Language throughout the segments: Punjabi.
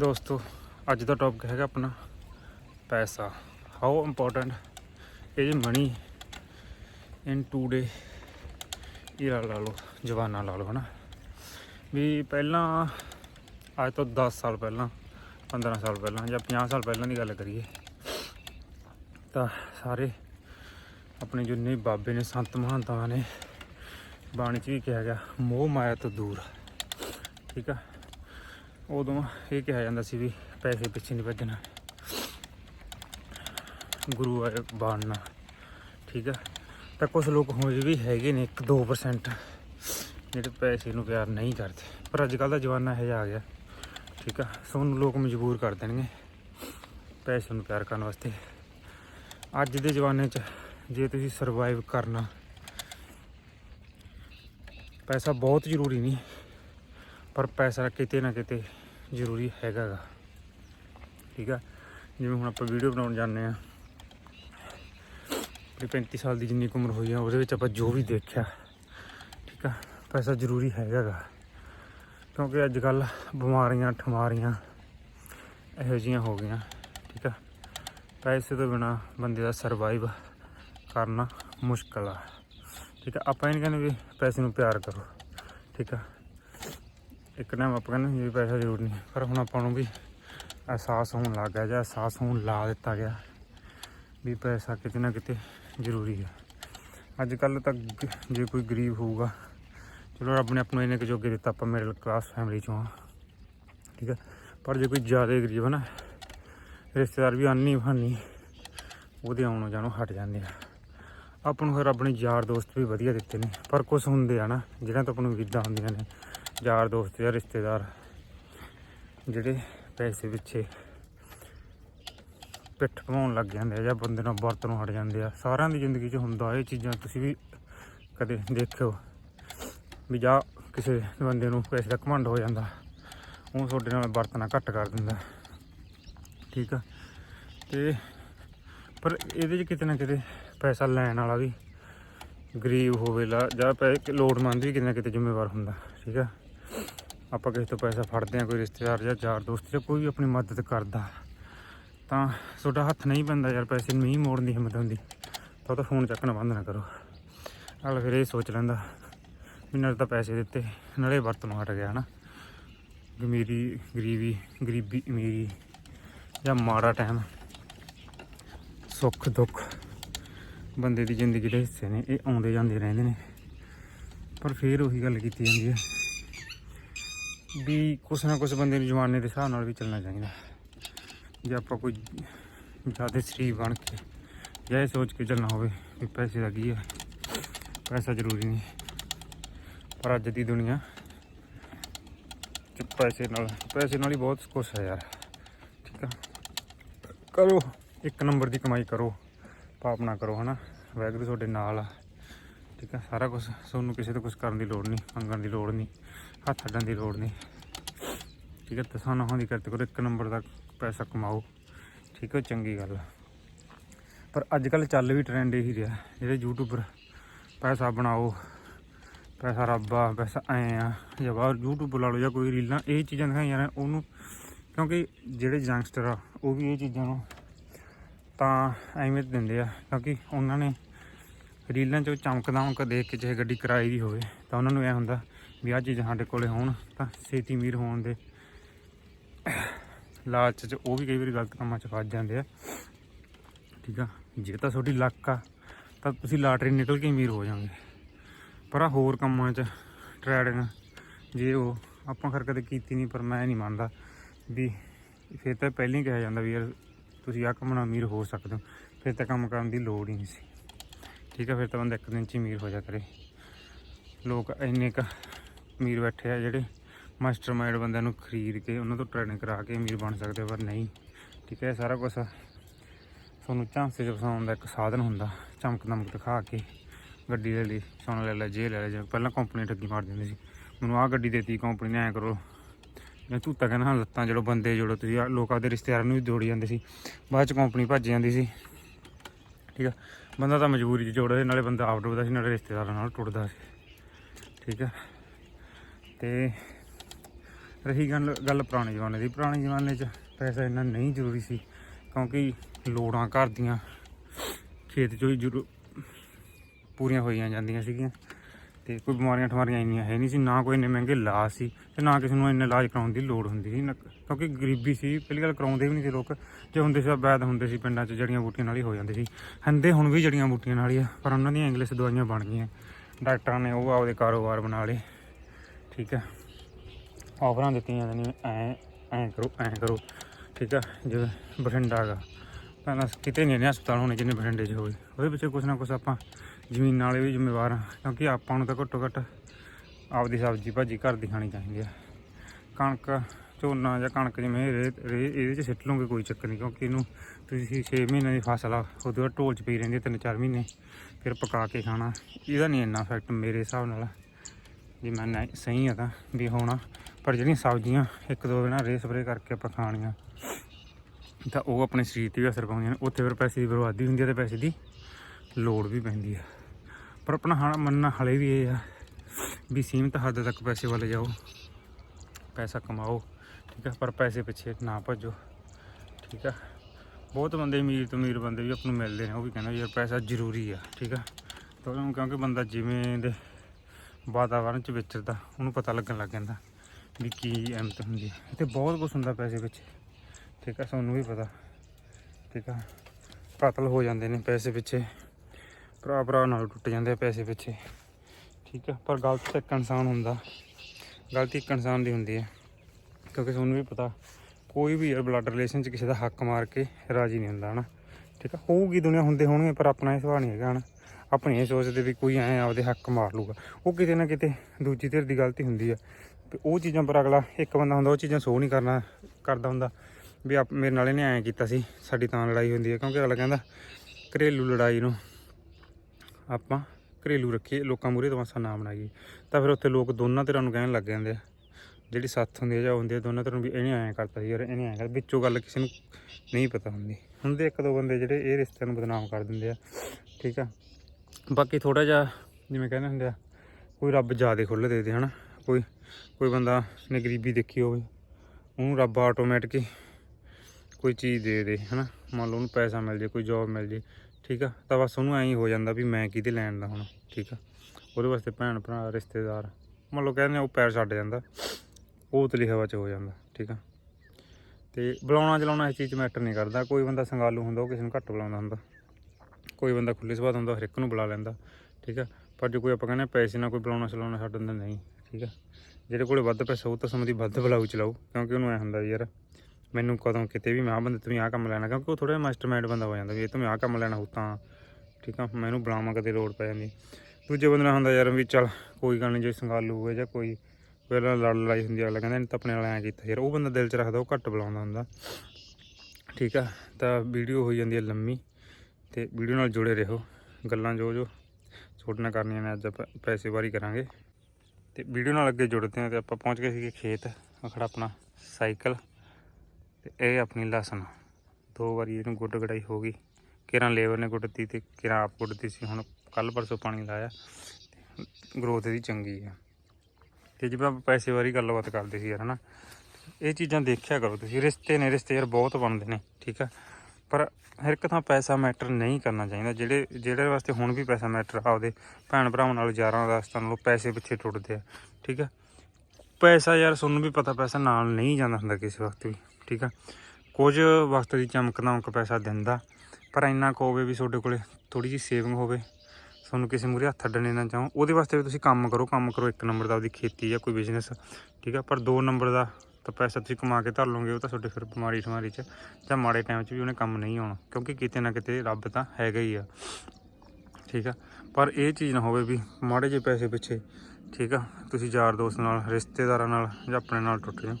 ਦੋਸਤੋ, ਅੱਜ ਦਾ ਟੌਪਿਕ ਹੈਗਾ ਆਪਣਾ ਪੈਸਾ। How important is money in today ਇਹ ਲਾ ਲਓ, ਜਵਾਨਾ ਲਾ ਲਓ, ਹਨਾ? ਵੀ ਪਹਿਲਾਂ, ਅੱਜ ਤੋਂ 10 ਸਾਲ ਪਹਿਲਾਂ 15 ਸਾਲ ਪਹਿਲਾਂ ਜਾਂ 50 ਸਾਲ ਪਹਿਲਾਂ ਦੀ ਗੱਲ ਕਰੀਏ, ਤਾਂ ਸਾਰੇ ਆਪਣੇ ਜਿੰਨੇ ਬਾਬੇ ਨੇ, ਸੰਤ ਮਹਾਂਤਾਂ ਨੇ, ਬਾਣੀ ਚ ਵੀ ਕਿਹਾ ਗਿਆ, ਮੋਹ ਮਾਇਆ ਤੋਂ ਦੂਰ। ਠੀਕ ਆ? ਉਦੋਂ ਇਹ ਕਿਹਾ ਜਾਂਦਾ ਸੀ ਵੀ ਪੈਸੇ ਪਿੱਛੇ ਨਹੀਂ ਭੱਜਣਾ। ਗੁਰੂ ਆਏ ਬਾਣਨਾ, ਠੀਕ ਆ? ਤਾਂ ਕੁਝ ਲੋਕ ਹੋਏ ਵੀ ਹੈਗੇ ਨੇ 1-2% ਜਿਹੜੇ ਪੈਸੇ ਨੂੰ ਪਿਆਰ ਨਹੀਂ ਕਰਦੇ। ਪਰ ਅੱਜ ਕੱਲ ਦਾ ਜ਼ਮਾਨਾ ਇਹ ਜਿਹਾ ਆ ਗਿਆ, ਠੀਕ ਆ? ਸੋ ਲੋਕ ਮਜਬੂਰ ਕਰ ਦੇਣਗੇ ਪੈਸੇ ਨੂੰ ਪਿਆਰ ਕਰਨ ਵਾਸਤੇ। ਅੱਜ ਦੇ ਜ਼ਮਾਨੇ 'ਚ ਜੇ ਤੁਸੀਂ ਸਰਵਾਈਵ ਕਰਨਾ, ਪੈਸਾ ਬਹੁਤ ਜ਼ਰੂਰੀ ਨਹੀਂ, ਪਰ ਪੈਸਾ ਕਿਤੇ ਨਾ ਕਿਤੇ ਜ਼ਰੂਰੀ ਹੈਗਾ ਗਾ। ਠੀਕ ਆ? ਜਿਵੇਂ ਹੁਣ ਆਪਾਂ ਵੀਡੀਓ ਬਣਾਉਣ ਜਾਂਦੇ ਆ ਆਪਣੀ 35 ਸਾਲ ਦੀ ਜਿੰਨੀ ਕੁ ਉਮਰ ਹੋਈ ਆ, ਉਹਦੇ ਵਿੱਚ ਆਪਾਂ ਜੋ ਵੀ ਦੇਖਿਆ, ਠੀਕ ਆ? ਪੈਸਾ ਜ਼ਰੂਰੀ ਹੈਗਾ ਗਾ। ਕਿਉਂਕਿ ਅੱਜ ਕੱਲ ਬਿਮਾਰੀਆਂ, ਠਮਾਰੀਆਂ ਇਹੋ ਜਿਹੀਆਂ ਹੋ ਗਈਆਂ, ਠੀਕ ਆ? ਪੈਸੇ ਤੋਂ ਬਿਨਾ ਬੰਦੇ ਦਾ ਸਰਵਾਈਵ ਕਰਨਾ ਮੁਸ਼ਕਲ ਆ। ਠੀਕ ਆ? ਆਪਾਂ ਇਹ ਨਹੀਂ ਕਹਿੰਦੇ ਵੀ ਪੈਸੇ ਨੂੰ ਪਿਆਰ ਕਰੋ, ਠੀਕ ਆ? ਇੱਕ ਟਾਈਮ ਆਪਾਂ ਕਹਿੰਦੇ ਵੀ ਪੈਸਾ ਜ਼ਰੂਰ ਨਹੀਂ, ਪਰ ਹੁਣ ਆਪਾਂ ਨੂੰ ਵੀ ਅਹਿਸਾਸ ਹੋਣ ਲੱਗ ਗਿਆ ਜਾਂ ਅਹਿਸਾਸ ਹੋਣ ਲਾ ਦਿੱਤਾ ਗਿਆ ਵੀ ਪੈਸਾ ਕਿਤੇ ਨਾ ਕਿਤੇ ਜ਼ਰੂਰੀ ਹੈ। ਅੱਜ ਕੱਲ ਤਾਂ ਜੇ ਕੋਈ ਗਰੀਬ ਹੋਊਗਾ, ਚਲੋ ਰੱਬ ਨੇ ਆਪ ਨੂੰ ਇੰਨੇ ਕੁ ਜੋਗੇ ਦਿੱਤਾ, ਆਪਾਂ ਮਿਡਲ ਕਲਾਸ ਫੈਮਿਲੀ ਚੋਂ ਆ, ਠੀਕ ਹੈ। ਪਰ ਜੇ ਕੋਈ ਜ਼ਿਆਦਾ ਗਰੀਬ ਹੈ ਨਾ, ਰਿਸ਼ਤੇਦਾਰ ਵੀ ਆਨੀ ਬਹਾਨੀ, ਉਹਦੇ ਆਉਣੋਂ ਜਾਣੋਂ ਹਟ ਜਾਂਦੇ ਆ। ਆਪਾਂ ਨੂੰ ਫਿਰ ਆਪਣੇ ਯਾਰ ਦੋਸਤ ਵੀ ਵਧੀਆ ਦਿੱਤੇ ਨੇ, ਪਰ ਕੁਝ ਹੁੰਦੇ ਆ ਨਾ, ਜਿਹਨਾਂ ਤੋਂ ਆਪਾਂ ਨੂੰ ਉਮੀਦਾਂ ਹੁੰਦੀਆਂ ਨੇ ਯਾਰ ਦੋਸਤ ਜਾਂ ਰਿਸ਼ਤੇਦਾਰ ਜਿਹੜੇ ਪੈਸੇ ਪਿੱਛੇ ਪਿੱਠ ਘਮਾਉਣ ਲੱਗ ਜਾਂਦੇ ਆ ਜਾਂ ਬੰਦੇ ਨਾਲ ਵਰਤਨੋਂ ਹਟ ਜਾਂਦੇ ਆ, ਸਾਰਿਆਂ ਦੀ ਜ਼ਿੰਦਗੀ 'ਚ ਹੁੰਦਾ ਇਹ ਚੀਜ਼ਾਂ ਤੁਸੀਂ ਵੀ ਕਦੇ ਦੇਖਿਓ ਵੀ ਜਾਂ ਕਿਸੇ ਬੰਦੇ ਨੂੰ ਪੈਸੇ ਦਾ ਘਮੰਡ ਹੋ ਜਾਂਦਾ, ਉਹ ਤੁਹਾਡੇ ਨਾਲ ਵਰਤਣਾ ਘੱਟ ਕਰ ਦਿੰਦਾ, ਠੀਕ ਆ? ਤੇ ਪਰ ਇਹਦੇ 'ਚ ਕਿਤੇ ਨਾ ਕਿਤੇ ਪੈਸਾ ਲੈਣ ਵਾਲਾ ਵੀ ਗਰੀਬ ਹੋਵੇ ਲਾ ਜਾਂ ਪੈ ਲੋੜਵੰਦ ਵੀ ਕਿਤੇ ਨਾ ਕਿਤੇ ਜ਼ਿੰਮੇਵਾਰ ਹੁੰਦਾ, ਠੀਕ ਆ? ਆਪਾਂ ਕਿਸੇ ਤੋਂ ਪੈਸਾ ਫੜਦੇ ਆ ਕੋਈ ਰਿਸ਼ਤੇਦਾਰ ਜਾਂ ਯਾਰ ਦੋਸਤ ਜਾਂ ਕੋਈ ਵੀ ਆਪਣੀ ਮਦਦ ਕਰਦਾ, ਤਾਂ ਤੁਹਾਡਾ ਹੱਥ ਨਹੀਂ ਪੈਂਦਾ ਯਾਰ ਪੈਸੇ ਨਹੀਂ ਮੋੜਨ ਦੀ ਹਿੰਮਤ ਹੁੰਦੀ। ਤਾਂ ਉਹ ਤਾਂ ਫੋਨ ਚੱਕਣਾ ਬੰਦ ਨਾ ਕਰੋ। ਨਾਲ ਫਿਰ ਇਹ ਸੋਚ ਲੈਂਦਾ ਵੀ ਨਾਲੇ ਤਾਂ ਪੈਸੇ ਦਿੱਤੇ, ਨਾਲੇ ਵਰਤਨੋਂ ਹਟ ਗਿਆ ਹਨਾ। ਗਮੀਰੀ ਗਰੀਬੀ ਗਰੀਬੀ ਅਮੀਰੀ ਜਾਂ ਮਾੜਾ ਟਾਈਮ ਸੁੱਖ ਦੁੱਖ ਬੰਦੇ ਦੀ ਜ਼ਿੰਦਗੀ ਦੇ ਹਿੱਸੇ ਨੇ, ਇਹ ਆਉਂਦੇ ਜਾਂਦੇ ਰਹਿੰਦੇ ਨੇ। ਪਰ ਫਿਰ ਉਹੀ ਗੱਲ ਕੀਤੀ ਜਾਂਦੀ ਹੈ। ਵੀ ਕੁਛ ਨਾ ਕੁਛ ਬੰਦੇ ਨੂੰ ਜਮਾਨੇ ਦੇ ਹਿਸਾਬ ਨਾਲ ਵੀ ਚੱਲਣਾ ਚਾਹੀਦਾ। ਜੇ ਆਪਾਂ ਕੋਈ ਜ਼ਿਆਦਾ ਸਰੀਰ ਬਣ ਕੇ ਜਾਂ ਇਹ ਸੋਚ ਕੇ ਚੱਲਣਾ ਹੋਵੇ ਵੀ ਪੈਸੇ ਦਾ ਕੀ ਹੈ, ਪੈਸਾ ਜ਼ਰੂਰੀ ਨਹੀਂ। ਪਰ ਅੱਜ ਦੀ ਦੁਨੀਆ ਚ ਪੈਸੇ ਨਾਲ ਪੈਸੇ ਨਾਲ ਹੀ ਬਹੁਤ ਕੁਛ ਹੈ ਯਾਰ। ਠੀਕ ਆ? ਕਰੋ, ਇੱਕ ਨੰਬਰ ਦੀ ਕਮਾਈ ਕਰੋ, ਪਾਪ ਨਾ ਕਰੋ, ਹਨਾ? ਵੈਗਰੂ ਤੁਹਾਡੇ ਨਾਲ ਆ। ਠੀਕ ਆ? ਸਾਰਾ ਕੁਝ ਤੁਹਾਨੂੰ ਕਿਸੇ ਤੋਂ ਕੁਝ ਕਰਨ ਦੀ ਲੋੜ ਨਹੀਂ, ਮੰਗਣ ਦੀ ਲੋੜ ਨਹੀਂ। ਹੱਥ ਅੱਡਣ ਦੀ ਲੋੜ ਨਹੀਂ ਠੀਕ ਹੈ ਤਸਾਂ ਨਾ ਦੀ ਕਰਤੇ ਕਰੋ, ਇੱਕ ਨੰਬਰ ਦਾ ਪੈਸਾ ਕਮਾਓ ਠੀਕ ਹੈ ਚੰਗੀ ਗੱਲ ਆ। ਪਰ ਅੱਜ ਕੱਲ ਚੱਲ ਵੀ ਟ੍ਰੈਂਡ ਇਹੀ ਰਿਹਾ, ਜਿਹੜੇ ਯੂਟਿਊਬਰ ਪੈਸਾ ਬਣਾਓ, ਪੈਸਾ ਰੱਬ ਆ, ਪੈਸਾ ਐ ਆ, ਜਾਂ ਬਾਹਰ ਯੂਟਿਊਬ ਲਾ ਲਓ, ਜਾਂ ਕੋਈ ਰੀਲਾਂ, ਇਹ ਚੀਜ਼ਾਂ ਦਿਖਾਈਆਂ ਨੇ ਉਹਨੂੰ ਕਿਉਂਕਿ ਜਿਹੜੇ ਯੰਗਸਟਰ ਆ, ਉਹ ਵੀ ਇਹ ਚੀਜ਼ਾਂ ਨੂੰ ਤਾਂ ਐਵੇਂ ਦਿੰਦੇ ਆ, ਕਿਉਂਕਿ ਉਹਨਾਂ ਨੇ ਰੀਲਾਂ 'ਚ ਚਮਕ ਦਮਕ ਦੇਖ ਕੇ ਚਾਹੇ ਗੱਡੀ ਕਿਰਾਏ ਦੀ ਹੋਵੇ, ਤਾਂ ਉਹਨਾਂ ਨੂੰ ਇਹ ਹੁੰਦਾ ਵੀ ਆਹ ਚੀਜ਼ਾਂ ਸਾਡੇ ਕੋਲੇ ਹੋਣ, ਤਾਂ ਛੇਤੀ ਅਮੀਰ ਹੋਣ ਦੇ ਲਾਲਚ 'ਚ ਉਹ ਵੀ ਕਈ ਵਾਰੀ ਗਲਤ ਕੰਮਾਂ 'ਚ ਫਸ ਜਾਂਦੇ ਆ। ਠੀਕ ਆ? ਜੇ ਤਾਂ ਤੁਹਾਡੀ ਲੱਕ ਆ, ਤਾਂ ਤੁਸੀਂ ਲਾਟਰੀ ਨਿਕਲ ਕੇ ਅਮੀਰ ਹੋ ਜਾਓਗੇ। ਪਰ ਆ ਹੋਰ ਕੰਮਾਂ 'ਚ ਟ੍ਰੈਡਿੰਗ ਜੇ ਉਹ ਆਪਾਂ ਖਰ ਕਦੇ ਕੀਤੀ ਨਹੀਂ ਪਰ ਮੈਂ ਨਹੀਂ ਮੰਨਦਾ ਵੀ ਫਿਰ ਤਾਂ ਪਹਿਲਾਂ ਹੀ ਕਿਹਾ ਜਾਂਦਾ ਵੀ ਯਾਰ ਤੁਸੀਂ ਆਹ ਕੰਮ ਨਾਲ ਅਮੀਰ ਹੋ ਸਕਦੇ ਹੋ, ਫਿਰ ਤਾਂ ਕੰਮ ਕਰਨ ਦੀ ਲੋੜ ਹੀ ਨਹੀਂ ਸੀ। ਠੀਕ ਆ? ਫਿਰ ਤਾਂ ਬੰਦਾ ਇੱਕ ਦਿਨ 'ਚ ਅਮੀਰ ਹੋ ਜਾ ਕਰੇ। ਲੋਕ ਇੰਨੇ ਕ ਅਮੀਰ ਬੈਠੇ ਆ ਜਿਹੜੇ ਮਾਸਟਰਮਾਈਂਡ ਬੰਦਿਆਂ ਨੂੰ ਖਰੀਦ ਕੇ ਉਹਨਾਂ ਤੋਂ ਟ੍ਰੇਨਿੰਗ ਕਰਾ ਕੇ ਅਮੀਰ ਬਣ ਸਕਦੇ ਪਰ ਨਹੀਂ। ਠੀਕ ਹੈ ਇਹ ਸਾਰਾ ਕੁਝ ਤੁਹਾਨੂੰ ਝਾਂਸੇ 'ਚ ਫਸਾਉਣ ਦਾ ਇੱਕ ਸਾਧਨ ਹੁੰਦਾ, ਚਮਕ ਦਮਕ ਦਿਖਾ ਕੇ ਗੱਡੀ ਲੈ ਲਈ, ਸੋਨਾ ਲੈ ਲੈ ਜੇ ਲੈ ਲੈ ਜਿਵੇਂ ਪਹਿਲਾਂ ਕੰਪਨੀ ਠੱਗੀ ਮਾਰ ਦਿੰਦੀ ਸੀ। ਮੈਨੂੰ ਆਹ ਗੱਡੀ ਦੇਤੀ ਕੰਪਨੀ ਨੇ, ਐਂ ਕਰੋ। ਮੈਂ ਤੂੰ ਤਾਂ ਕਹਿੰਦਾ, ਹਾਂ, ਲੱਤਾਂ ਜੋੜੋ, ਬੰਦੇ ਜੋੜੋ, ਤੁਸੀਂ ਆਹ ਲੋਕਾਂ ਦੇ ਰਿਸ਼ਤੇਦਾਰਾਂ ਨੂੰ ਵੀ ਜੋੜੀ ਜਾਂਦੇ ਸੀ। ਬਾਅਦ ਚ ਕੰਪਨੀ ਭੱਜ ਜਾਂਦੀ ਸੀ। ਠੀਕ ਆ, ਬੰਦਾ ਤਾਂ ਮਜਬੂਰੀ 'ਚ ਜੋੜਦਾ ਸੀ, ਨਾਲੇ ਬੰਦਾ ਆਪ ਡੁੱਬਦਾ ਸੀ, ਨਾਲੇ ਰਿਸ਼ਤੇਦਾਰਾਂ ਨਾਲ ਟੁੱਟਦਾ ਸੀ। ਠੀਕ ਆ। ਤੇ ਰਹੀ ਗੱਲ ਗੱਲ ਪੁਰਾਣੇ ਜ਼ਮਾਨੇ ਦੀ। ਪੁਰਾਣੇ ਜ਼ਮਾਨੇ 'ਚ ਪੈਸਾ ਇੰਨਾ ਨਹੀਂ ਜ਼ਰੂਰੀ ਸੀ, ਕਿਉਂਕਿ ਲੋੜਾਂ ਘਰ ਦੀਆਂ ਖੇਤ 'ਚੋਂ ਹੀ ਜ਼ਰੂ ਪੂਰੀਆਂ ਹੋਈਆਂ ਜਾਂਦੀਆਂ ਸੀਗੀਆਂ ਤੇ ਕੋਈ ਬਿਮਾਰੀਆਂ ਠਮਾਰੀਆਂ ਇੰਨੀਆਂ ਹੈ ਨਹੀਂ ਸੀ, ਨਾ ਕੋਈ ਇੰਨੇ ਮਹਿੰਗੇ ਇਲਾਜ ਸੀ ਤੇ ਨਾ ਕਿਸੇ ਨੂੰ ਇੰਨੇ ਇਲਾਜ ਕਰਾਉਣ ਦੀ ਲੋੜ ਹੁੰਦੀ ਸੀ। ਨਾ- ਕਿਉਂਕਿ ਗਰੀਬੀ ਸੀ, ਪਹਿਲੀ ਗੱਲ ਕਰਾਉਂਦੇ ਵੀ ਨਹੀਂ ਸੀ ਲੋਕ। ਜੇ ਹੁੰਦੇ ਸੀ ਤਾਂ ਵੈਦ ਹੁੰਦੇ ਸੀ ਪਿੰਡਾਂ 'ਚ, ਜੜੀਆਂ ਬੂਟੀਆਂ ਨਾਲ ਹੀ ਹੋ ਜਾਂਦੇ ਸੀ। ਹੰਦੇ ਹੁਣ ਵੀ ਜੜੀਆਂ ਬੂਟੀਆਂ ਨਾਲ ਹੀ ਆ, ਪਰ ਉਹਨਾਂ ਦੀਆਂ ਇੰਗਲਿਸ਼ ਦਵਾਈਆਂ ਬਣ ਗਈਆਂ। ਡਾਕਟਰਾਂ ਨੇ ਉਹ ਆਪਦੇ ਕਾਰੋਬਾਰ ਬਣਾ ਲਏ। ਠੀਕ ਹੈ। ਆਫਰਾਂ ਦਿੱਤੀਆਂ ਜਾਂਦੀਆਂ ਐ ਐ ਕਰੋ ਐ ਕਰੋ। ਠੀਕ ਆ ਜਿਵੇਂ ਬਠਿੰਡਾ ਹੈਗਾ। ਪਹਿਲਾਂ ਕਿਤੇ ਨਹੀਂ ਨੇ ਹਸਪਤਾਲ ਹੋਣੇ ਜਿੰਨੇ ਬਠਿੰਡੇ 'ਚ ਹੋਵੇ। ਉਹਦੇ ਪਿੱਛੇ ਕੁਛ ਨਾ ਕੁਛ ਆਪਾਂ ਜ਼ਮੀਨ ਵਾਲੇ ਵੀ ਜ਼ਿੰਮੇਵਾਰ ਹਾਂ ਕਿਉਂਕਿ ਆਪਾਂ ਨੂੰ ਤਾਂ ਘੱਟੋ ਘੱਟ ਆਪਦੀ ਸਬਜ਼ੀ ਭਾਜੀ ਘਰ ਦੀ ਖਾਣੀ ਚਾਹੀਦੀ ਆ ਕਣਕ, ਝੋਨਾ ਜਾਂ ਕਣਕ ਜਿਵੇਂ ਇਹ ਰੇ ਇਹਦੇ 'ਚ ਸਿੱਟ ਲਓਗੇ ਕੋਈ ਚੱਕਰ ਨਹੀਂ, ਕਿਉਂਕਿ ਇਹਨੂੰ ਤੁਸੀਂ 6 ਮਹੀਨੇ ਦੀ ਫਸਲ ਆ, ਉਹਦੇ ਬਾਅਦ ਢੋਲ 'ਚ ਪਈ ਰਹਿੰਦੀ ਹੈ, ਤਿੰਨ ਚਾਰ ਮਹੀਨੇ। ਫਿਰ ਪਕਾ ਕੇ ਖਾਣਾ, ਇਹਦਾ ਨਹੀਂ ਇੰਨਾ ਇਫੈਕਟ ਮੇਰੇ ਹਿਸਾਬ ਨਾਲ। ਜੇ ਮੈਂ ਨਹੀਂ- ਸਹੀ ਆ ਤਾਂ ਵੀ ਹੋਣਾ। ਪਰ ਜਿਹੜੀਆਂ ਸਬਜ਼ੀਆਂ ਇੱਕ ਦੋ ਦਿਨਾਂ ਰੇ ਸਪਰੇ ਕਰਕੇ ਆਪਾਂ ਖਾਣੀਆਂ, ਤਾਂ ਉਹ ਆਪਣੇ ਸਰੀਰ ਤੇ ਵੀ ਅਸਰ ਪਾਉਂਦੀਆਂ ਨੇ। ਉੱਥੇ ਫਿਰ ਪੈਸੇ ਦੀ ਬਰਬਾਦੀ ਹੁੰਦੀ ਹੈ ਤੇ ਪੈਸੇ ਦੀ ਲੋੜ ਵੀ ਪੈਂਦੀ ਆ। ਪਰ ਆਪਣਾ ਹਾਂ, ਮੰਨਣਾ ਹਲੇ ਵੀ ਇਹ ਆ ਵੀ ਸੀਮਤ ਹੱਦ ਤੱਕ ਪੈਸੇ ਵੱਲ ਜਾਓ, ਪੈਸਾ ਕਮਾਓ, ਠੀਕ ਆ? ਪਰ ਪੈਸੇ ਪਿੱਛੇ ਨਾ ਭੱਜੋ, ਠੀਕ ਆ? ਬਹੁਤ ਬੰਦੇ ਅਮੀਰ ਤੋਂ ਅਮੀਰ ਬੰਦੇ ਵੀ ਆਪਾਂ ਨੂੰ ਮਿਲਦੇ ਨੇ, ਉਹ ਵੀ ਕਹਿੰਦੇ ਯਾਰ ਪੈਸਾ ਜ਼ਰੂਰੀ ਆ, ਠੀਕ ਆ? ਤਾਂ ਉਹਨਾਂ ਨੂੰ ਕਿਉਂਕਿ ਬੰਦਾ ਜਿਵੇਂ ਦੇ ਵਾਤਾਵਰਣ ਚ ਵਿਚਰਦਾ, ਉਹਨੂੰ ਪਤਾ ਲੱਗਣ ਲੱਗ ਜਾਂਦਾ ਵੀ ਕੀ ਅਹਿਮਤ ਹੁੰਦੀ ਹੈ। ਇੱਥੇ ਬਹੁਤ ਕੁਝ ਹੁੰਦਾ ਪੈਸੇ ਪਿੱਛੇ ਠੀਕ ਆ, ਤੁਹਾਨੂੰ ਵੀ ਪਤਾ। ਠੀਕ ਆ, ਕਤਲ ਹੋ ਜਾਂਦੇ ਨੇ ਪੈਸੇ ਪਿੱਛੇ। ਭਰਾ ਭਰਾ ਨਾਲ ਟੁੱਟ ਜਾਂਦੇ ਆ ਪੈਸੇ ਪਿੱਛੇ। ਠੀਕ ਆ, ਪਰ ਗਲਤ ਤਾਂ ਇੱਕ ਇਨਸਾਨ ਹੁੰਦਾ। ਗਲਤੀ ਇੱਕ ਇਨਸਾਨ ਦੀ ਹੁੰਦੀ ਹੈ। ਕਿਉਂਕਿ ਤੁਹਾਨੂੰ ਵੀ ਪਤਾ, ਕੋਈ ਵੀ ਯਾਰ ਬਲੱਡ ਰਿਲੇਸ਼ਨ ਚ ਕਿਸੇ ਦਾ ਹੱਕ ਮਾਰ ਕੇ ਰਾਜੀ ਨਹੀਂ ਹੁੰਦਾ, ਹਨਾ। ਠੀਕ ਆ, ਹੋਊਗੀ ਦੁਨੀਆ ਹੁੰਦੇ ਹੋਣਗੇ, ਪਰ ਆਪਣਾ ਇਹ ਸੁਭਾਅ ਨਹੀਂ ਹੈਗਾ, ਹਨਾ। ਆਪਣੀ ਇਹ ਸੋਚਦੇ ਵੀ ਕੋਈ ਐ ਆਪਦੇ ਹੱਕ ਮਾਰ ਲੂਗਾ। ਉਹ ਕਿਤੇ ਨਾ ਕਿਤੇ ਦੂਜੀ ਧਿਰ ਦੀ ਗਲਤੀ ਹੁੰਦੀ ਆ। ਤੇ ਉਹ ਚੀਜ਼ਾਂ ਪਰ ਅਗਲਾ ਇੱਕ ਬੰਦਾ ਹੁੰਦਾ, ਉਹ ਚੀਜ਼ਾਂ ਸੋ ਨਹੀਂ ਕਰਨਾ, ਕਰਦਾ ਹੁੰਦਾ ਵੀ ਆਪ ਮੇਰੇ ਨਾਲ ਇਹਨੇ ਐਂ ਕੀਤਾ ਸੀ, ਸਾਡੀ ਤਾਂ ਲੜਾਈ ਹੁੰਦੀ ਹੈ ਕਿਉਂਕਿ ਅਗਲਾ ਕਹਿੰਦਾ, ਘਰੇਲੂ ਲੜਾਈ ਨੂੰ ਆਪਾਂ ਘਰੇਲੂ ਰੱਖੀਏ, ਲੋਕਾਂ ਮੂਹਰੇ ਤਮਾਸ਼ਾ ਨਾ ਬਣਾਈਏ। ਤਾਂ ਫਿਰ ਉੱਥੇ ਲੋਕ ਦੋਨਾਂ ਧਿਰਾਂ ਨੂੰ ਕਹਿਣ ਲੱਗ ਜਾਂਦੇ ਆ। ਜਿਹੜੀ ਸੱਥ ਹੁੰਦੀ ਹੈ ਜਾਂ ਹੁੰਦੀ ਹੈ ਦੋਨਾਂ ਧਿਰਾਂ ਨੂੰ ਵੀ ਇਹਨੇ ਐਂ ਕਰਤਾ ਸੀ, ਯਾਰ ਇਹਨੇ ਐਂ ਕਰ, ਵਿੱਚੋਂ ਗੱਲ ਕਿਸੇ ਨੂੰ ਨਹੀਂ ਪਤਾ ਹੁੰਦੀ। ਹੁੰਦੇ ਇੱਕ ਦੋ ਬੰਦੇ ਜਿਹੜੇ ਇਹ ਰਿਸ਼ਤਿਆਂ ਨੂੰ ਬਦਨਾਮ ਕਰ ਦਿੰਦੇ ਆ, ਠੀਕ ਆ? ਬਾਕੀ ਥੋੜਾ ਜਿਹਾ ਜਿਵੇਂ ਕਹਿੰਦੇ ਹੁੰਦੇ ਆ, ਕੋਈ ਰੱਬ ਜ਼ਿਆਦਾ ਖੁੱਲ੍ਹ ਦੇ ਦੇ, ਹਨਾ? ਕੋਈ ਕੋਈ ਬੰਦਾ ਨੇ ਗਰੀਬੀ ਦੇਖੀ ਹੋਵੇ, ਉਹਨੂੰ ਰੱਬ ਆਟੋਮੈਟਿਕ ਹੀ ਕੋਈ ਚੀਜ਼ ਦੇ ਦੇ, ਹਨਾ? ਮੰਨ ਲਓ ਉਹਨੂੰ ਪੈਸਾ ਮਿਲ ਜੇ, ਕੋਈ ਜੌਬ ਮਿਲ ਜੇ, ਠੀਕ ਆ? ਤਾਂ ਬਸ ਉਹਨੂੰ ਐਂ ਹੀ ਹੋ ਜਾਂਦਾ ਵੀ ਮੈਂ ਕਿਹਦੇ ਲੈਣ ਦਾ ਹੁਣ, ਠੀਕ ਆ? ਉਹਦੇ ਵਾਸਤੇ ਭੈਣ ਭਰਾ, ਰਿਸ਼ਤੇਦਾਰ, ਮੰਨ ਲਓ ਕਹਿੰਦੇ ਉਹ ਪੈਰ ਛੱਡ ਜਾਂਦਾ, ਉਹ ਉਤਲੀ ਹਵਾ 'ਚ ਹੋ ਜਾਂਦਾ, ਠੀਕ ਆ? ਤੇ ਬੁਲਾਉਣਾ ਚਲਾਉਣਾ ਇਸ ਚੀਜ਼ 'ਚ ਮੈਟਰ ਨਹੀਂ ਕਰਦਾ, ਕੋਈ ਬੰਦਾ ਸੰਗਾਲੂ ਹੁੰਦਾ, ਉਹ ਕਿਸੇ ਨੂੰ ਘੱਟ ਬੁਲਾਉਂਦਾ ਹੁੰਦਾ। ਕੋਈ ਬੰਦਾ ਖੁੱਲੇ ਸੁਭਾਅ ਦਾ ਹੁੰਦਾ ਹਰ ਇੱਕ ਨੂੰ ਬੁਲਾ ਲੈਂਦਾ ਠੀਕ ਆ? ਪਰ ਜੇ ਕੋਈ ਆਪਾਂ ਕਹਿੰਦੇ ਆ ਪੈਸੇ ਨਾਲ ਕੋਈ ਬੁਲਾਉਣਾ ਚਲਾਉਣਾ ਛੱਡ ਦਿੰਦਾ ਨਹੀਂ ਠੀਕ ਆ? ਜਿਹੜੇ ਕੋਲੇ ਵੱਧ ਪੈਸਾ ਉਹ ਤਾਂ ਸਮਝੀ ਵੱਧ ਬੁਲਾਊ ਚਲਾਉ ਕਿਉਂਕਿ ਉਹਨੂੰ ਐ ਹੁੰਦਾ ਯਾਰ ਮੈਨੂੰ ਕਦੋਂ ਕਿਤੇ ਵੀ ਮੈਂ ਆਹ ਬੰਦੇ ਤੋਂ ਵੀ ਆਹ ਕੰਮ ਲੈਣਾ ਕਿਉਂਕਿ ਉਹ ਥੋੜਾ ਜਿਹਾ ਮਾਸਟਰਮਾਈਂਡ ਬੰਦਾ ਹੋ ਜਾਂਦਾ ਵੀ ਇਹ ਤੋਂ ਮੈਂ ਆਹ ਕੰਮ ਲੈਣਾ ਹੋ ਤਾਂ ਠੀਕ ਆ? ਮੈਂ ਇਹਨੂੰ ਬੁਲਾਵਾਂ ਕਦੇ ਲੋੜ ਪੈ ਜਾਂਦੀ। ਦੂਜੇ ਬੰਦੇ ਨਾਲ ਹੁੰਦਾ ਯਾਰ ਵੀ ਚੱਲ ਕੋਈ ਗੱਲ ਨਹੀਂ ਜੇ ਸੰਗਾਲੂ ਹੋਵੇ ਜਾਂ ਕੋਈ ਪਹਿਲਾਂ ਲੜ ਲੜਾਈ ਹੁੰਦੀ ਆ, ਅਗਲਾ ਕਹਿੰਦਾ ਇਹਨੇ ਤਾਂ ਆਪਣੇ ਨਾਲ ਐਂ ਕੀਤਾ ਯਾਰ ਉਹ ਬੰਦਾ ਦਿਲ 'ਚ ਰੱਖਦਾ ਉਹ ਘੱਟ ਬੁਲਾਉਂਦਾ ਹੁੰਦਾ ਠੀਕ ਆ? ਤਾਂ ਵੀਡੀਓ ਹੋਈ ਜਾਂਦੀ ਹੈ ਲੰਮੀ। ਤੇ ਵੀਡੀਓ ਨਾਲ ਜੁੜੇ ਰਹੋ। ਗੱਲਾਂ ਜੋ ਜੋ ਛੋਟੀਆਂ ਕਰਨੀਆਂ ਨੇ ਅੱਜ ਆਪਾਂ ਪੈਸੇ ਵਾਰੀ ਕਰਾਂਗੇ। ਤੇ ਵੀਡੀਓ ਨਾਲ ਅੱਗੇ ਜੁੜਦੇ ਹਾਂ ਤੇ ਆਪਾਂ ਪਹੁੰਚ ਗਏ ਸੀਗੇ ਖੇਤ ਆਹ ਆਪਣਾ ਸਾਈਕਲ। ਤੇ ਇਹ ਆਪਣੀ ਲਸਣ। ਦੋ ਵਾਰੀ ਇਹਨੂੰ ਗੁੱਡ ਗੜਾਈ ਹੋ ਗਈ। ਕਿਰਾਂ ਲੇਬਰ ਨੇ ਗੁੱਡਤੀ ਤੇ ਕਿਰਾਂ ਆਪ ਗੁੱਡਤੀ ਸੀ। ਹੁਣ ਕੱਲ ਪਰਸੋਂ ਪਾਣੀ ਲਾਇਆ। ਗਰੋਥ ਇਹਦੀ ਚੰਗੀ ਆ। ਤੇ ਜਿਵੇਂ ਆਪਾਂ ਪੈਸੇ ਬਾਰੇ ਗੱਲਬਾਤ ਕਰਦੇ ਸੀ ਯਾਰ, ਹਨਾ। ਇਹ ਚੀਜ਼ਾਂ ਦੇਖਿਆ ਕਰੋ ਤੁਸੀਂ। ਰਿਸ਼ਤੇ ਨੇ ਰਿਸ਼ਤੇ ਯਾਰ, ਬਹੁਤ ਬਣਦੇ ਨੇ, ਠੀਕ ਆ। ਪਰ ਹਰ ਇੱਕ ਥਾਂ ਪੈਸਾ ਮੈਟਰ ਨਹੀਂ ਕਰਨਾ ਚਾਹੀਦਾ। ਜਿਹੜੇ ਜਿਹੜੇ ਵਾਸਤੇ ਹੁਣ ਵੀ ਪੈਸਾ ਮੈਟਰ ਆਪਦੇ ਭੈਣ ਭਰਾਵਾਂ ਨਾਲ, ਯਾਰਾਂ ਦੋਸਤਾਂ ਨਾਲੋਂ ਪੈਸੇ ਪਿੱਛੇ ਟੁੱਟਦੇ ਆ, ਠੀਕ ਆ? ਪੈਸਾ ਯਾਰ ਤੁਹਾਨੂੰ ਵੀ ਪਤਾ, ਪੈਸਾ ਨਾਲ ਨਹੀਂ ਜਾਂਦਾ ਹੁੰਦਾ ਕਿਸੇ ਵਕਤ ਵੀ, ਠੀਕ ਆ? ਕੁਝ ਵਕਤ ਦੀ ਚਮਕ ਦਮਕ ਪੈਸਾ ਦਿੰਦਾ, ਪਰ ਇੰਨਾ ਕੁ ਹੋਵੇ ਵੀ ਤੁਹਾਡੇ ਕੋਲੇ ਥੋੜੀ ਜਿਹੀ ਸੇਵਿੰਗ ਹੋਵੇ, ਤੁਹਾਨੂੰ ਕਿਸੇ ਮੂਰੇ ਹੱਥ ਅੱਡਣੇ ਨਾ ਚਾਹੋ ਉਹਦੇ ਵਾਸਤੇ ਵੀ ਤੁਸੀਂ ਕੰਮ ਕਰੋ ਕੰਮ ਕਰੋ ਇੱਕ ਨੰਬਰ ਦਾ ਉਹਦੀ ਖੇਤੀ ਜਾਂ ਕੋਈ ਬਿਜ਼ਨਸ ਠੀਕ ਆ? ਪਰ ਦੋ ਨੰਬਰ ਦਾ ਤਾਂ ਪੈਸਾ ਤੁਸੀਂ ਕਮਾ ਕੇ ਧਰ ਲਓਗੇ, ਉਹ ਤਾਂ ਤੁਹਾਡੇ ਫਿਰ ਬਿਮਾਰੀ ਠਮਾਰੀ 'ਚ। ਜਾਂ ਮਾੜੇ ਟਾਈਮ 'ਚ ਵੀ ਉਹਨੇ ਕੰਮ ਨਹੀਂ ਆਉਣਾ, ਕਿਉਂਕਿ ਕਿਤੇ ਨਾ ਕਿਤੇ ਰੱਬ ਤਾਂ ਹੈਗਾ ਹੀ ਆ। ਠੀਕ ਆ? ਪਰ ਇਹ ਚੀਜ਼ ਨਾ ਹੋਵੇ ਵੀ ਮਾੜੇ ਜਿਹੇ ਪੈਸੇ ਪਿੱਛੇ, ਠੀਕ ਆ? ਤੁਸੀਂ ਯਾਰ ਦੋਸਤ ਨਾਲ, ਰਿਸ਼ਤੇਦਾਰਾਂ ਨਾਲ ਜਾਂ ਆਪਣੇ ਨਾਲ ਟੁੱਟ ਜਾਓ,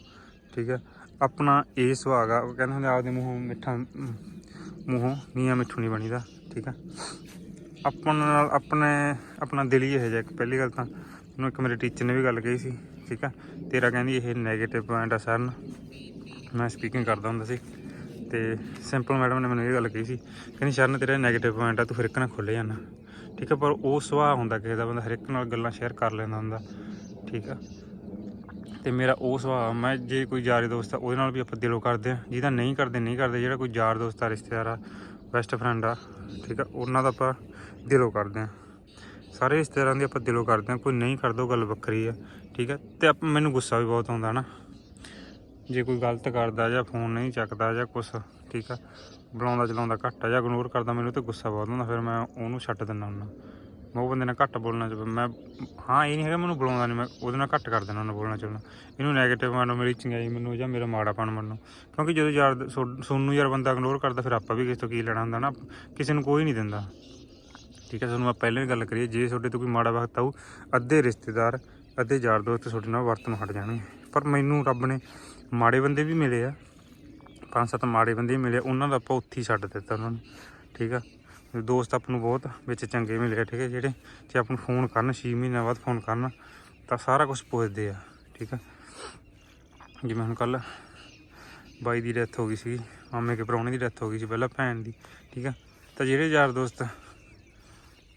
ਠੀਕ ਆ? ਆਪਣਾ ਇਹ ਸੁਹਾਗ ਆ ਕਹਿੰਦੇ ਹੁੰਦੇ ਆਪਦੇ ਮੂੰਹੋਂ ਮਿੱਠਾ, ਮੂੰਹੋਂ ਮੀਆਂ ਮਿੱਠੂ ਨਹੀਂ ਬਣੀਦਾ, ਠੀਕ ਆ? ਆਪਾਂ ਨਾਲ ਆਪਣੇ, ਆਪਣਾ ਦਿਲ ਹੀ ਇਹ ਜਿਹਾ ਇੱਕ, ਪਹਿਲੀ ਗੱਲ ਤਾਂ, ਮੈਨੂੰ ਇੱਕ ਮੇਰੇ ਟੀਚਰ ਨੇ ਵੀ ਗੱਲ ਕਹੀ ਸੀ ਠੀਕ ਆ? ਤੇਰਾ ਕਹਿੰਦੀ ਇਹ 네ਗੇਟਿਵ ਪੁਆਇੰਟ ਆ ਸਰ ਮੈਂ ਸਪੀਕਿੰਗ ਕਰਦਾ ਹੁੰਦਾ ਸੀ। ਤੇ ਸਿੰਪਲ ਮੈਡਮ ਨੇ ਮੈਨੂੰ ਇਹ ਗੱਲ ਕਹੀ ਸੀ। ਕਹਿੰਦੀ ਸ਼ਰਨ ਤੇਰਾ 네ਗੇਟਿਵ ਪੁਆਇੰਟ ਆ, ਤੂੰ ਫਿਰ ਇੱਕ ਨਾਲ ਖੁੱਲੇ ਜਾਣਾ। ਠੀਕ ਆ, ਪਰ ਉਹ ਸੁਭਾਅ ਹੁੰਦਾ ਕਿਸੇ ਦਾ, ਬੰਦਾ ਹਰ ਇੱਕ ਨਾਲ ਗੱਲਾਂ ਸ਼ੇਅਰ ਕਰ ਲੈਂਦਾ ਹੁੰਦਾ। ਠੀਕ ਆ? ਤੇ ਮੇਰਾ ਉਹ ਸੁਭਾਅ ਮੈਂ ਜੇ ਕੋਈ ਯਾਰੀ ਦੋਸਤ ਆ, ਉਹਦੇ ਨਾਲ ਵੀ ਆਪਾਂ ਦਿਲੋਂ ਕਰਦੇ ਆ। ਜਿਹਦਾ ਨਹੀਂ ਕਰਦੇ ਨਹੀਂ ਕਰਦੇ, ਜਿਹੜਾ ਕੋਈ ਯਾਰ ਦੋਸਤ ਆ, ਰਿਸ਼ਤੇਦਾਰ ਆ ਬੈਸਟ ਫਰੈਂਡ ਆ, ਠੀਕ ਆ, ਉਹਨਾਂ ਦਾ ਆਪਾਂ ਦਿਲੋਂ ਕਰਦੇ ਆ। ਸਾਰੇ ਰਿਸ਼ਤੇਦਾਰਾਂ ਦੀ ਆਪਾਂ ਦਿਲੋਂ ਕਰਦੇ ਆ। ਕੋਈ ਨਹੀਂ ਕਰਦਾ, ਉਹ ਗੱਲ ਵੱਖਰੀ ਆ। ਠੀਕ ਹੈ? ਤੇ ਆਪ- ਮੈਨੂੰ ਗੁੱਸਾ ਵੀ ਬਹੁਤ ਆਉਂਦਾ ਨਾ। ਜੇ ਕੋਈ ਗਲਤ ਕਰਦਾ ਜਾਂ ਫੋਨ ਨਹੀਂ ਚੱਕਦਾ ਜਾਂ ਕੁਛ, ਠੀਕ ਆ ਬੁਲਾਉਂਦਾ ਚਲਾਉਂਦਾ ਘੱਟ ਆ ਜਾਂ ਇਗਨੋਰ ਕਰਦਾ ਮੈਨੂੰ ਤੇ ਗੁੱਸਾ ਬਹੁਤ ਹੁੰਦਾ, ਫਿਰ ਮੈਂ ਉਹਨੂੰ ਛੱਡ ਦਿੰਦਾ ਹੁੰਦਾ। ਮੈਂ ਉਹ ਬੰਦੇ ਨਾਲ ਘੱਟ ਬੋਲਣਾ ਚ ਮੈਂ ਹਾਂ, ਇਹ ਨਹੀਂ ਹੈਗਾ ਮੈਨੂੰ ਬੁਲਾਉਂਦਾ ਨਹੀਂ ਮੈਂ, ਉਹਦੇ ਨਾਲ ਘੱਟ ਕਰ ਦਿੰਦਾ ਉਹਨੂੰ ਬੋਲਣਾ ਚੱਲਣਾ ਇਹਨੂੰ 네ਗੇਟਿਵ ਮੰਨੋ ਮੇਰੀ ਚੰਗਾਈ ਮੈਨੂੰ ਜਾਂ ਮੇਰਾ ਮਾੜਾਪਣ ਮੰਨੋ। ਕਿਉਂਕਿ ਜਦੋਂ ਯਾਰ ਸੋਨੂੰ ਯਾਰ ਬੰਦਾ ਇਗਨੋਰ ਕਰਦਾ, ਫਿਰ ਆਪਾਂ ਵੀ ਕਿਸੇ ਤੋਂ ਕੀ ਲੈਣਾ ਹੁੰਦਾ ਨਾ? ਕਿਸੇ ਨੂੰ ਕੋਈ ਨਹੀਂ ਦਿੰਦਾ। ਠੀਕ ਹੈ, ਤੁਹਾਨੂੰ ਮੈਂ ਪਹਿਲਾਂ ਹੀ ਗੱਲ ਕਰੀਏ, ਜੇ ਤੁਹਾਡੇ ਤੋਂ ਕੋਈ ਮਾੜਾ ਵਕਤ ਆਊ, ਅੱਧੇ ਰਿਸ਼ਤੇਦਾਰ ਅੱਧੇ ਯਾਰ ਦੋਸਤ ਤੁਹਾਡੇ ਨਾਲ ਵਰਤਨ ਹਟ ਜਾਣਗੇ ਪਰ ਮੈਨੂੰ ਰੱਬ ਨੇ ਮਾੜੇ ਬੰਦੇ ਵੀ ਮਿਲੇ ਆ। ਪੰਜ ਸੱਤ ਮਾੜੇ ਬੰਦੇ ਵੀ ਮਿਲੇ ਉਹਨਾਂ ਦਾ ਆਪਾਂ ਉੱਥੇ ਹੀ ਛੱਡ ਦਿੱਤਾ ਉਹਨਾਂ ਨੂੰ। ਠੀਕ ਆ? ਦੋਸਤ ਆਪ ਨੂੰ ਬਹੁਤ ਵਿੱਚ ਚੰਗੇ ਮਿਲੇ ਠੀਕ ਹੈ ਜਿਹੜੇ ਜੇ ਆਪ ਨੂੰ ਫੋਨ ਕਰਨ 6 ਮਹੀਨਿਆਂ ਬਾਅਦ ਫੋਨ ਕਰਨ, ਤਾਂ ਸਾਰਾ ਕੁਝ ਪੁੱਛਦੇ ਆ। ਠੀਕ ਆ? ਜਿਵੇਂ ਹੁਣ ਕੱਲ ਬਾਈ ਦੀ ਡੈਥ ਹੋ ਗਈ ਸੀ ਮਾਮੇ ਕੇ ਪ੍ਰਾਹੁਣੇ ਦੀ ਡੈਥ ਹੋ ਗਈ ਸੀ, ਪਹਿਲਾਂ ਭੈਣ ਦੀ। ਠੀਕ ਆ? ਤਾਂ ਜਿਹੜੇ ਯਾਰ ਦੋਸਤ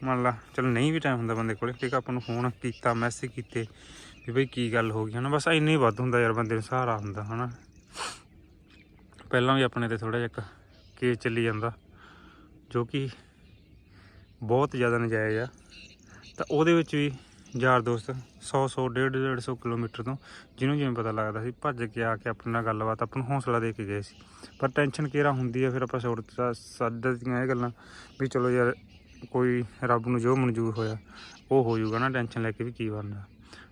ਮੰਨ ਲਾ, ਚਲ ਨਹੀਂ ਵੀ ਟਾਈਮ ਹੁੰਦਾ ਬੰਦੇ ਕੋਲੇ, ਠੀਕ ਆ, ਆਪਾਂ ਨੂੰ ਫੋਨ ਕੀਤਾ ਮੈਸੇਜ ਕੀਤੇ, ਵੀ ਬਈ ਕੀ ਗੱਲ ਹੋ ਗਈ, ਹਨਾ? ਬਸ ਇੰਨੇ ਹੀ ਵੱਧ ਹੁੰਦਾ ਯਾਰ ਬੰਦੇ ਨੂੰ, ਸਹਾਰਾ ਹੁੰਦਾ, ਹਨਾ? ਪਹਿਲਾਂ ਵੀ ਆਪਣੇ ਤੇ ਥੋੜਾ ਜਿਹਾ ਇੱਕ ਕੇਸ ਚੱਲੀ ਜਾਂਦਾ, ਜੋ ਕਿ ਬਹੁਤ ਜ਼ਿਆਦਾ ਨਜਾਇਜ਼ ਆ। ਤਾਂ ਉਹਦੇ ਵਿੱਚ ਵੀ ਯਾਰ ਦੋਸਤ 100 100 150 150 ਕਿਲੋਮੀਟਰ ਤੋਂ ਜਿਹਨੂੰ ਜਿਵੇਂ ਪਤਾ ਲੱਗਦਾ ਸੀ, ਭੱਜ ਕੇ ਆ ਕੇ ਆਪਣੇ ਨਾਲ ਗੱਲਬਾਤ, ਆਪਾਂ ਨੂੰ ਹੌਸਲਾ ਦੇ ਕੇ ਗਏ ਸੀ। ਪਰ ਟੈਨਸ਼ਨ ਕਿਹੜਾ ਹੁੰਦੀ ਆ, ਫਿਰ ਆਪਾਂ ਛੋੜ ਦਿੱਤਾ ਸਾਡੀਆਂ ਇਹ ਗੱਲਾਂ, ਵੀ ਚਲੋ ਯਾਰ ਕੋਈ ਰੱਬ ਨੂੰ ਜੋ ਮਨਜ਼ੂਰ ਹੋਇਆ, ਉਹ ਹੋ ਜਾਊਗਾ ਨਾ ਟੈਨਸ਼ਨ ਲੈ ਕੇ ਵੀ ਕੀ ਬਣਦਾ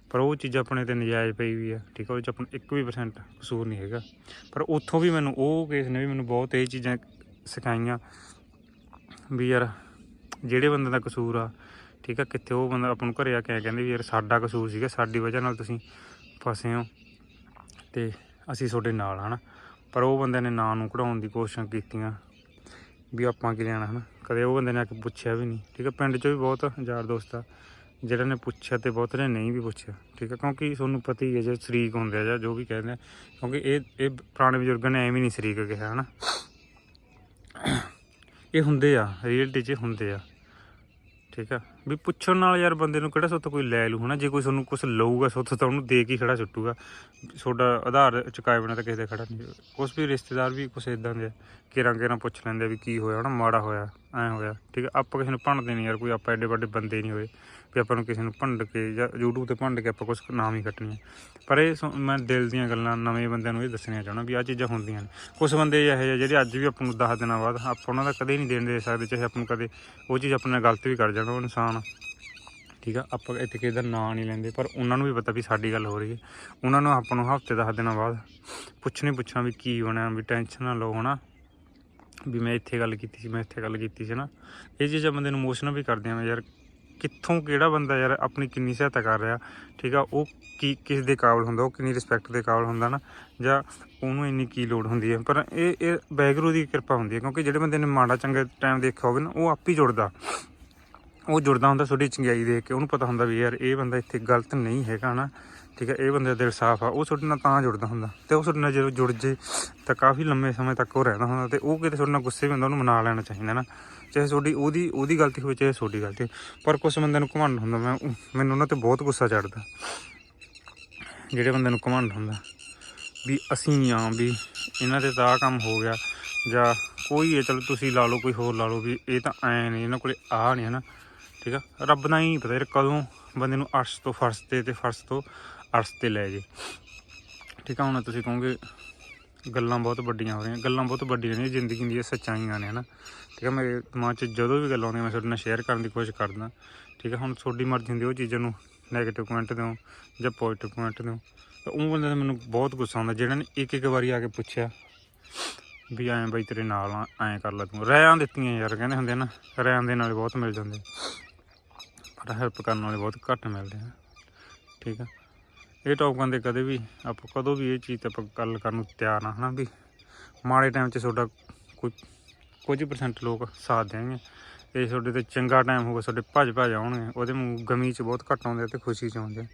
ਪਰ ਉਹ ਚੀਜ਼ ਆਪਣੇ ਤੇ ਨਜਾਇਜ਼ ਪਈ ਵੀ ਆ, ਠੀਕ ਆ ਉਹ ਚ ਆਪਣਾ 1 ਵੀ percent ਕਸੂਰ ਨਹੀਂ ਹੈਗਾ। ਪਰ ਉੱਥੋਂ ਵੀ ਮੈਨੂੰ, ਉਹ ਕੇਸ ਨੇ ਵੀ ਮੈਨੂੰ ਬਹੁਤ ਇਹ ਚੀਜ਼ਾਂ ਸਿਖਾਈਆਂ ਵੀ ਯਾਰ ਜਿਹੜੇ ਬੰਦੇ ਦਾ ਕਸੂਰ ਆ, ਠੀਕ ਆ, ਕਿੱਥੇ ਉਹ ਬੰਦਾ ਆਪਾਂ ਨੂੰ ਘਰੇ ਆ ਕੇ ਕਹਿੰਦੇ ਵੀ ਯਾਰ ਸਾਡਾ ਕਸੂਰ ਸੀਗਾ, ਸਾਡੀ ਵਜ੍ਹਾ ਨਾਲ ਤੁਸੀਂ ਫਸੇ ਹੋ ਤੇ ਅਸੀਂ ਤੁਹਾਡੇ ਨਾਲ ਹਨਾ। ਪਰ ਉਹ ਬੰਦੇ ਨੇ ਨਾਂ ਨੂੰ ਕਢਾਉਣ ਦੀ ਕੋਸ਼ਿਸ਼ਾਂ ਕੀਤੀਆਂ ਵੀ ਆਪਾਂ ਕੀ ਲੈਣਾ, ਹਨਾ? ਕਦੇ ਉਹ ਬੰਦੇ ਨੇ ਆ ਕੇ ਪੁੱਛਿਆ ਵੀ ਨਹੀਂ, ਠੀਕ ਆ? ਪਿੰਡ 'ਚ ਵੀ ਬਹੁਤ ਯਾਰ ਦੋਸਤ ਆ, ਜਿਹੜਾ ਨੇ ਪੁੱਛਿਆ ਤੇ ਬਹੁਤ ਨੇ ਨਹੀਂ ਵੀ ਪੁੱਛਿਆ, ਠੀਕ ਆ? ਕਿਉਂਕਿ ਤੁਹਾਨੂੰ ਪਤਾ ਹੀ ਹੈ ਜੇ ਸ਼ਰੀਕ ਹੁੰਦੇ ਆ ਜਾਂ ਜੋ ਵੀ ਕਹਿੰਦੇ ਆ, ਕਿਉਂਕਿ ਇਹ ਇਹ ਪੁਰਾਣੇ ਬਜ਼ੁਰਗਾਂ ਨੇ ਐਵੇਂ ਨਹੀਂ ਸ਼ਰੀਕ ਕਿਹਾ, ਹਨਾ? ਇਹ ਹੁੰਦੇ ਆ ਰੀਅਲਟੀ 'ਚ ਹੁੰਦੇ ਆ, ਠੀਕ ਆ? ਵੀ ਪੁੱਛਣ ਨਾਲ ਯਾਰ ਬੰਦੇ ਨੂੰ ਕਿਹੜਾ ਸੁੱਤ ਕੋਈ ਲੈ ਲੂ, ਹਨਾ? ਜੇ ਕੋਈ ਤੁਹਾਨੂੰ ਕੁਝ ਲਊਗਾ ਸੁੱਤ, ਤਾਂ ਉਹਨੂੰ ਦੇ ਕੇ ਹੀ ਖੜਾ ਛੁੱਟੂਗਾ ਤੁਹਾਡਾ ਆਧਾਰ ਚੁਕਾਏ ਬਿਨਾਂ ਤਾਂ ਕਿਸੇ ਦੇ ਖੜਾ ਨਹੀਂ ਕੁਛ ਵੀ ਰਿਸ਼ਤੇਦਾਰ ਵੀ ਕੁਛ ਇਦਾਂ ਦੇ ਆ ਕਿਰਾਂ ਕਿਰਾਂ ਪੁੱਛ ਲੈਂਦੇ ਆ ਵੀ ਕੀ ਹੋਇਆ, ਹਨਾ? ਮਾੜਾ ਹੋਇਆ, ਐ ਹੋਇਆ, ਠੀਕ ਹੈ ਆਪਾਂ ਕਿਸੇ ਨੂੰ ਭੰਡਦੇ ਨਹੀਂ ਯਾਰ, ਕੋਈ ਆਪਾਂ ਐਡੇ ਵੱਡੇ ਬੰਦੇ ਨਹੀਂ ਹੋਏ। ਵੀ ਆਪਾਂ ਨੂੰ ਕਿਸੇ ਨੂੰ ਭੰਡ ਕੇ ਜਾਂ YouTube ਤੇ ਭੰਡ ਕੇ ਆਪਾਂ ਕੁਛ ਨਾਮ ਹੀ ਕੱਟਣੀਆਂ। ਪਰ ਇਹ ਸੁਣ- ਮੈਂ ਦਿਲ ਦੀਆਂ ਗੱਲਾਂ ਨਵੇਂ ਬੰਦਿਆਂ ਨੂੰ ਇਹ ਦੱਸਣੀਆਂ ਚਾਹਣਾ ਵੀ ਆਹ ਚੀਜ਼ਾਂ ਹੁੰਦੀਆਂ ਨੇ। ਕੁਝ ਬੰਦੇ ਇਹੋ ਜਿਹੇ ਆ ਜਿਹੜੇ ਅੱਜ ਵੀ ਆਪਾਂ ਨੂੰ 10 ਦਿਨਾਂ ਬਾਅਦ ਆਪਾਂ ਉਹਨਾਂ ਦਾ ਕਦੇ ਨਹੀਂ ਦੇਣ ਦੇ ਸਕਦੇ, ਚਾਹੇ ਆਪਾਂ ਨੂੰ ਕਦੇ ਉਹ ਚੀਜ਼ ਆਪਣੇ ਨਾਲ ਗਲਤ ਵੀ ਕਰ ਜਾਣ, ਉਹ ਇਨਸਾਨ ਠੀਕ ਆ, ਆਪਾਂ ਇੱਥੇ ਕਿਸੇ ਦਾ ਨਾਂ ਨਹੀਂ ਲੈਂਦੇ, ਪਰ ਉਹਨਾਂ ਨੂੰ ਵੀ ਪਤਾ ਵੀ ਸਾਡੀ ਗੱਲ ਹੋ ਰਹੀ ਹੈ। ਉਹਨਾਂ ਨੂੰ ਆਪਾਂ ਨੂੰ ਹਫ਼ਤੇ 10 ਦਿਨਾਂ ਬਾਅਦ ਪੁੱਛਣੇ ਪੁੱਛਣਾ ਵੀ ਕੀ ਬਣਿਆ ਵੀ ਟੈਨਸ਼ਨ ਨਾ ਲਓ, ਹਨਾ? ਵੀ ਮੈਂ ਇੱਥੇ ਗੱਲ ਕੀਤੀ ਸੀ, ਮੈਂ ਇੱਥੇ ਗੱਲ ਕੀਤੀ ਸੀ ਨਾ ਇਹ ਚੀਜ਼ਾਂ ਬੰਦੇ ਨੂੰ ਇਮੋਸ਼ਨਲ ਵੀ ਕਰਦੀਆਂ ਮੈਂ ਯਾਰ। ਕਿੱਥੋਂ ਕਿਹੜਾ ਬੰਦਾ ਯਾਰ ਆਪਣੀ ਕਿੰਨੀ ਸਹਾਇਤਾ ਕਰ ਰਿਹਾ, ਠੀਕ ਆ? ਉਹ ਕੀ, ਕਿਸ ਦੇ ਕਾਬਲ ਹੁੰਦਾ, ਉਹ ਕਿੰਨੀ ਰਿਸਪੈਕਟ ਦੇ ਕਾਬਲ ਹੁੰਦਾ ਨਾ, ਜਾਂ ਉਹਨੂੰ ਇੰਨੀ ਕੀ ਲੋੜ ਹੁੰਦੀ ਹੈ ਪਰ ਇਹ ਇਹ ਵੈਗਰੂ ਦੀ ਕਿਰਪਾ ਹੁੰਦੀ ਹੈ ਕਿਉਂਕਿ ਜਿਹੜੇ ਬੰਦੇ ਨੇ ਮਾੜਾ ਚੰਗਾ ਟਾਈਮ ਦੇਖਿਆ ਹੋਵੇ ਨਾ, ਉਹ ਆਪ ਹੀ ਜੁੜਦਾ। ਉਹ ਜੁੜਦਾ ਹੁੰਦਾ ਤੁਹਾਡੀ ਚੰਗਿਆਈ ਦੇਖ ਕੇ, ਉਹਨੂੰ ਪਤਾ ਹੁੰਦਾ ਵੀ ਯਾਰ ਇਹ ਬੰਦਾ ਇੱਥੇ ਗਲਤ ਨਹੀਂ ਹੈਗਾ ਨਾ, ਠੀਕ ਹੈ ਇਹ ਬੰਦੇ ਦਾ ਦਿਲ ਸਾਫ਼ ਆ, ਉਹ ਤੁਹਾਡੇ ਨਾਲ ਤਾਂ ਜੁੜਦਾ ਹੁੰਦਾ। ਤੇ ਉਹ ਤੁਹਾਡੇ ਨਾਲ ਜਦੋਂ ਜੁੜ ਜੇ, ਤਾਂ ਕਾਫੀ ਲੰਮੇ ਸਮੇਂ ਤੱਕ ਉਹ ਰਹਿੰਦਾ ਹੁੰਦਾ, ਤੇ ਉਹ ਕਿਤੇ ਤੁਹਾਡੇ ਨਾਲ ਗੁੱਸੇ ਵੀ ਹੁੰਦਾ, ਉਹਨੂੰ ਮਨਾ ਲੈਣਾ ਚਾਹੀਦਾ ਨਾ। ਚਾਹੇ ਤੁਹਾਡੀ ਉਹਦੀ ਉਹਦੀ ਗਲਤੀ ਹੋਵੇ, ਚਾਹੇ ਤੁਹਾਡੀ ਗਲਤੀ ਪਰ ਕੁਝ ਬੰਦੇ ਨੂੰ ਘਮੰਡ ਹੁੰਦਾ, ਮੈਂ ਮੈਨੂੰ ਉਹਨਾਂ ਤੇ ਬਹੁਤ ਗੁੱਸਾ ਚੜਦਾ ਜਿਹੜੇ ਬੰਦੇ ਨੂੰ ਘਮੰਡ ਹੁੰਦਾ, ਵੀ ਅਸੀਂ ਆ, ਵੀ ਇਹਨਾਂ ਦੇ ਤਾਂ ਆਹ ਕੰਮ ਹੋ ਗਿਆ, ਜਾਂ ਕੋਈ ਹੈ ਚਲੋ ਤੁਸੀਂ ਲਾ ਲਓ, ਕੋਈ ਹੋਰ ਲਾ ਲਓ, ਵੀ ਇਹ ਤਾਂ ਐ ਨਹੀਂ ਇਹਨਾਂ ਕੋਲੇ ਆ ਨਹੀਂ ਹੈ ਨਾ ਠੀਕ ਆ? ਰੱਬ ਦਾ ਹੀ ਪਤਾ ਯਾਰ ਕਦੋਂ ਬੰਦੇ ਨੂੰ ਅਰਸ਼ ਤੋਂ ਫਰਸ਼ ਤੇ ਤੇ ਫਰਸ਼ ਤੋਂ ਅਰਸ਼ ਤੇ ਲੈ ਜੇ। ਠੀਕ ਆ, ਹੁਣ ਤੁਸੀਂ ਕਹੋਗੇ, ਗੱਲਾਂ ਬਹੁਤ ਵੱਡੀਆਂ ਹੋ ਰਹੀਆਂ, ਗੱਲਾਂ ਬਹੁਤ ਵੱਡੀਆਂ ਨੇ, ਜ਼ਿੰਦਗੀ ਦੀਆਂ ਸੱਚਾਈਆਂ ਨੇ, ਹਨਾ? ਠੀਕ ਹੈ ਮੇਰੇ ਦਿਮਾਗ 'ਚ ਜਦੋਂ ਵੀ ਗੱਲ ਆਉਂਦੀ ਮੈਂ ਤੁਹਾਡੇ ਨਾਲ ਸ਼ੇਅਰ ਕਰਨ ਦੀ ਕੋਸ਼ਿਸ਼ ਕਰਦਾ। ਠੀਕ ਹੈ ਹੁਣ ਤੁਹਾਡੀ ਮਰਜ਼ੀ ਹੁੰਦੀ ਉਹ ਚੀਜ਼ਾਂ ਨੂੰ ਨੈਗੇਟਿਵ ਕਮੈਂਟ ਦਿਓ ਜਾਂ ਪੋਜ਼ਿਟਿਵ ਕਮੈਂਟ ਦਿਓ। ਤਾਂ ਉਹ ਬੰਦੇ ਦਾ ਮੈਨੂੰ ਬਹੁਤ ਗੁੱਸਾ ਆਉਂਦਾ ਜਿਹੜਾ ਨੇ ਇੱਕ ਇੱਕ ਵਾਰੀ ਆ ਕੇ ਪੁੱਛਿਆ ਵੀ ਐਂ ਬਈ ਤੇਰੇ ਨਾਲ ਆ, ਐਂ ਕਰ ਲੈ ਤੂੰ। ਰਹਿਆਂ ਦਿੱਤੀਆਂ ਯਾਰ, ਕਹਿੰਦੇ ਹੁੰਦੇ ਆ ਨਾ ਰਹਿਆਂ ਦੇ ਨਾਲ ਬਹੁਤ ਮਿਲ ਜਾਂਦੇ। ਪਰ ਹੈਲਪ ਕਰਨ ਵਾਲੇ ਬਹੁਤ ਘੱਟ ਮਿਲਦੇ ਆ। ਠੀਕ ਆ, ਇਹ ਟੌਪਿਕਾਂ ਦੇ ਕਦੇ ਵੀ, ਆਪਾਂ ਕਦੋਂ ਵੀ ਇਹ ਚੀਜ਼ ਤੇ ਆਪਾਂ ਗੱਲ ਕਰਨ ਨੂੰ ਤਿਆਰ ਆ, ਹਨਾ ਵੀ ਮਾੜੇ ਟਾਈਮ 'ਚ ਤੁਹਾਡਾ ਕੋਈ ਕੁਝ ਹੀ ਪਰਸੈਂਟ ਲੋਕ ਸਾਥ ਦੇਣਗੇ। ਇਹ ਤੁਹਾਡੇ ਤੇ ਚੰਗਾ ਟਾਈਮ ਹੋਊਗਾ, ਤੁਹਾਡੇ ਭੱਜ ਭੱਜ ਆਉਣਗੇ। ਉਹਦੇ ਮੂੰਹ ਗਮੀ 'ਚ ਬਹੁਤ ਘੱਟ ਆਉਂਦੇ ਆ ਤੇ ਖੁਸ਼ੀ 'ਚ ਆਉਂਦੇ ਆ।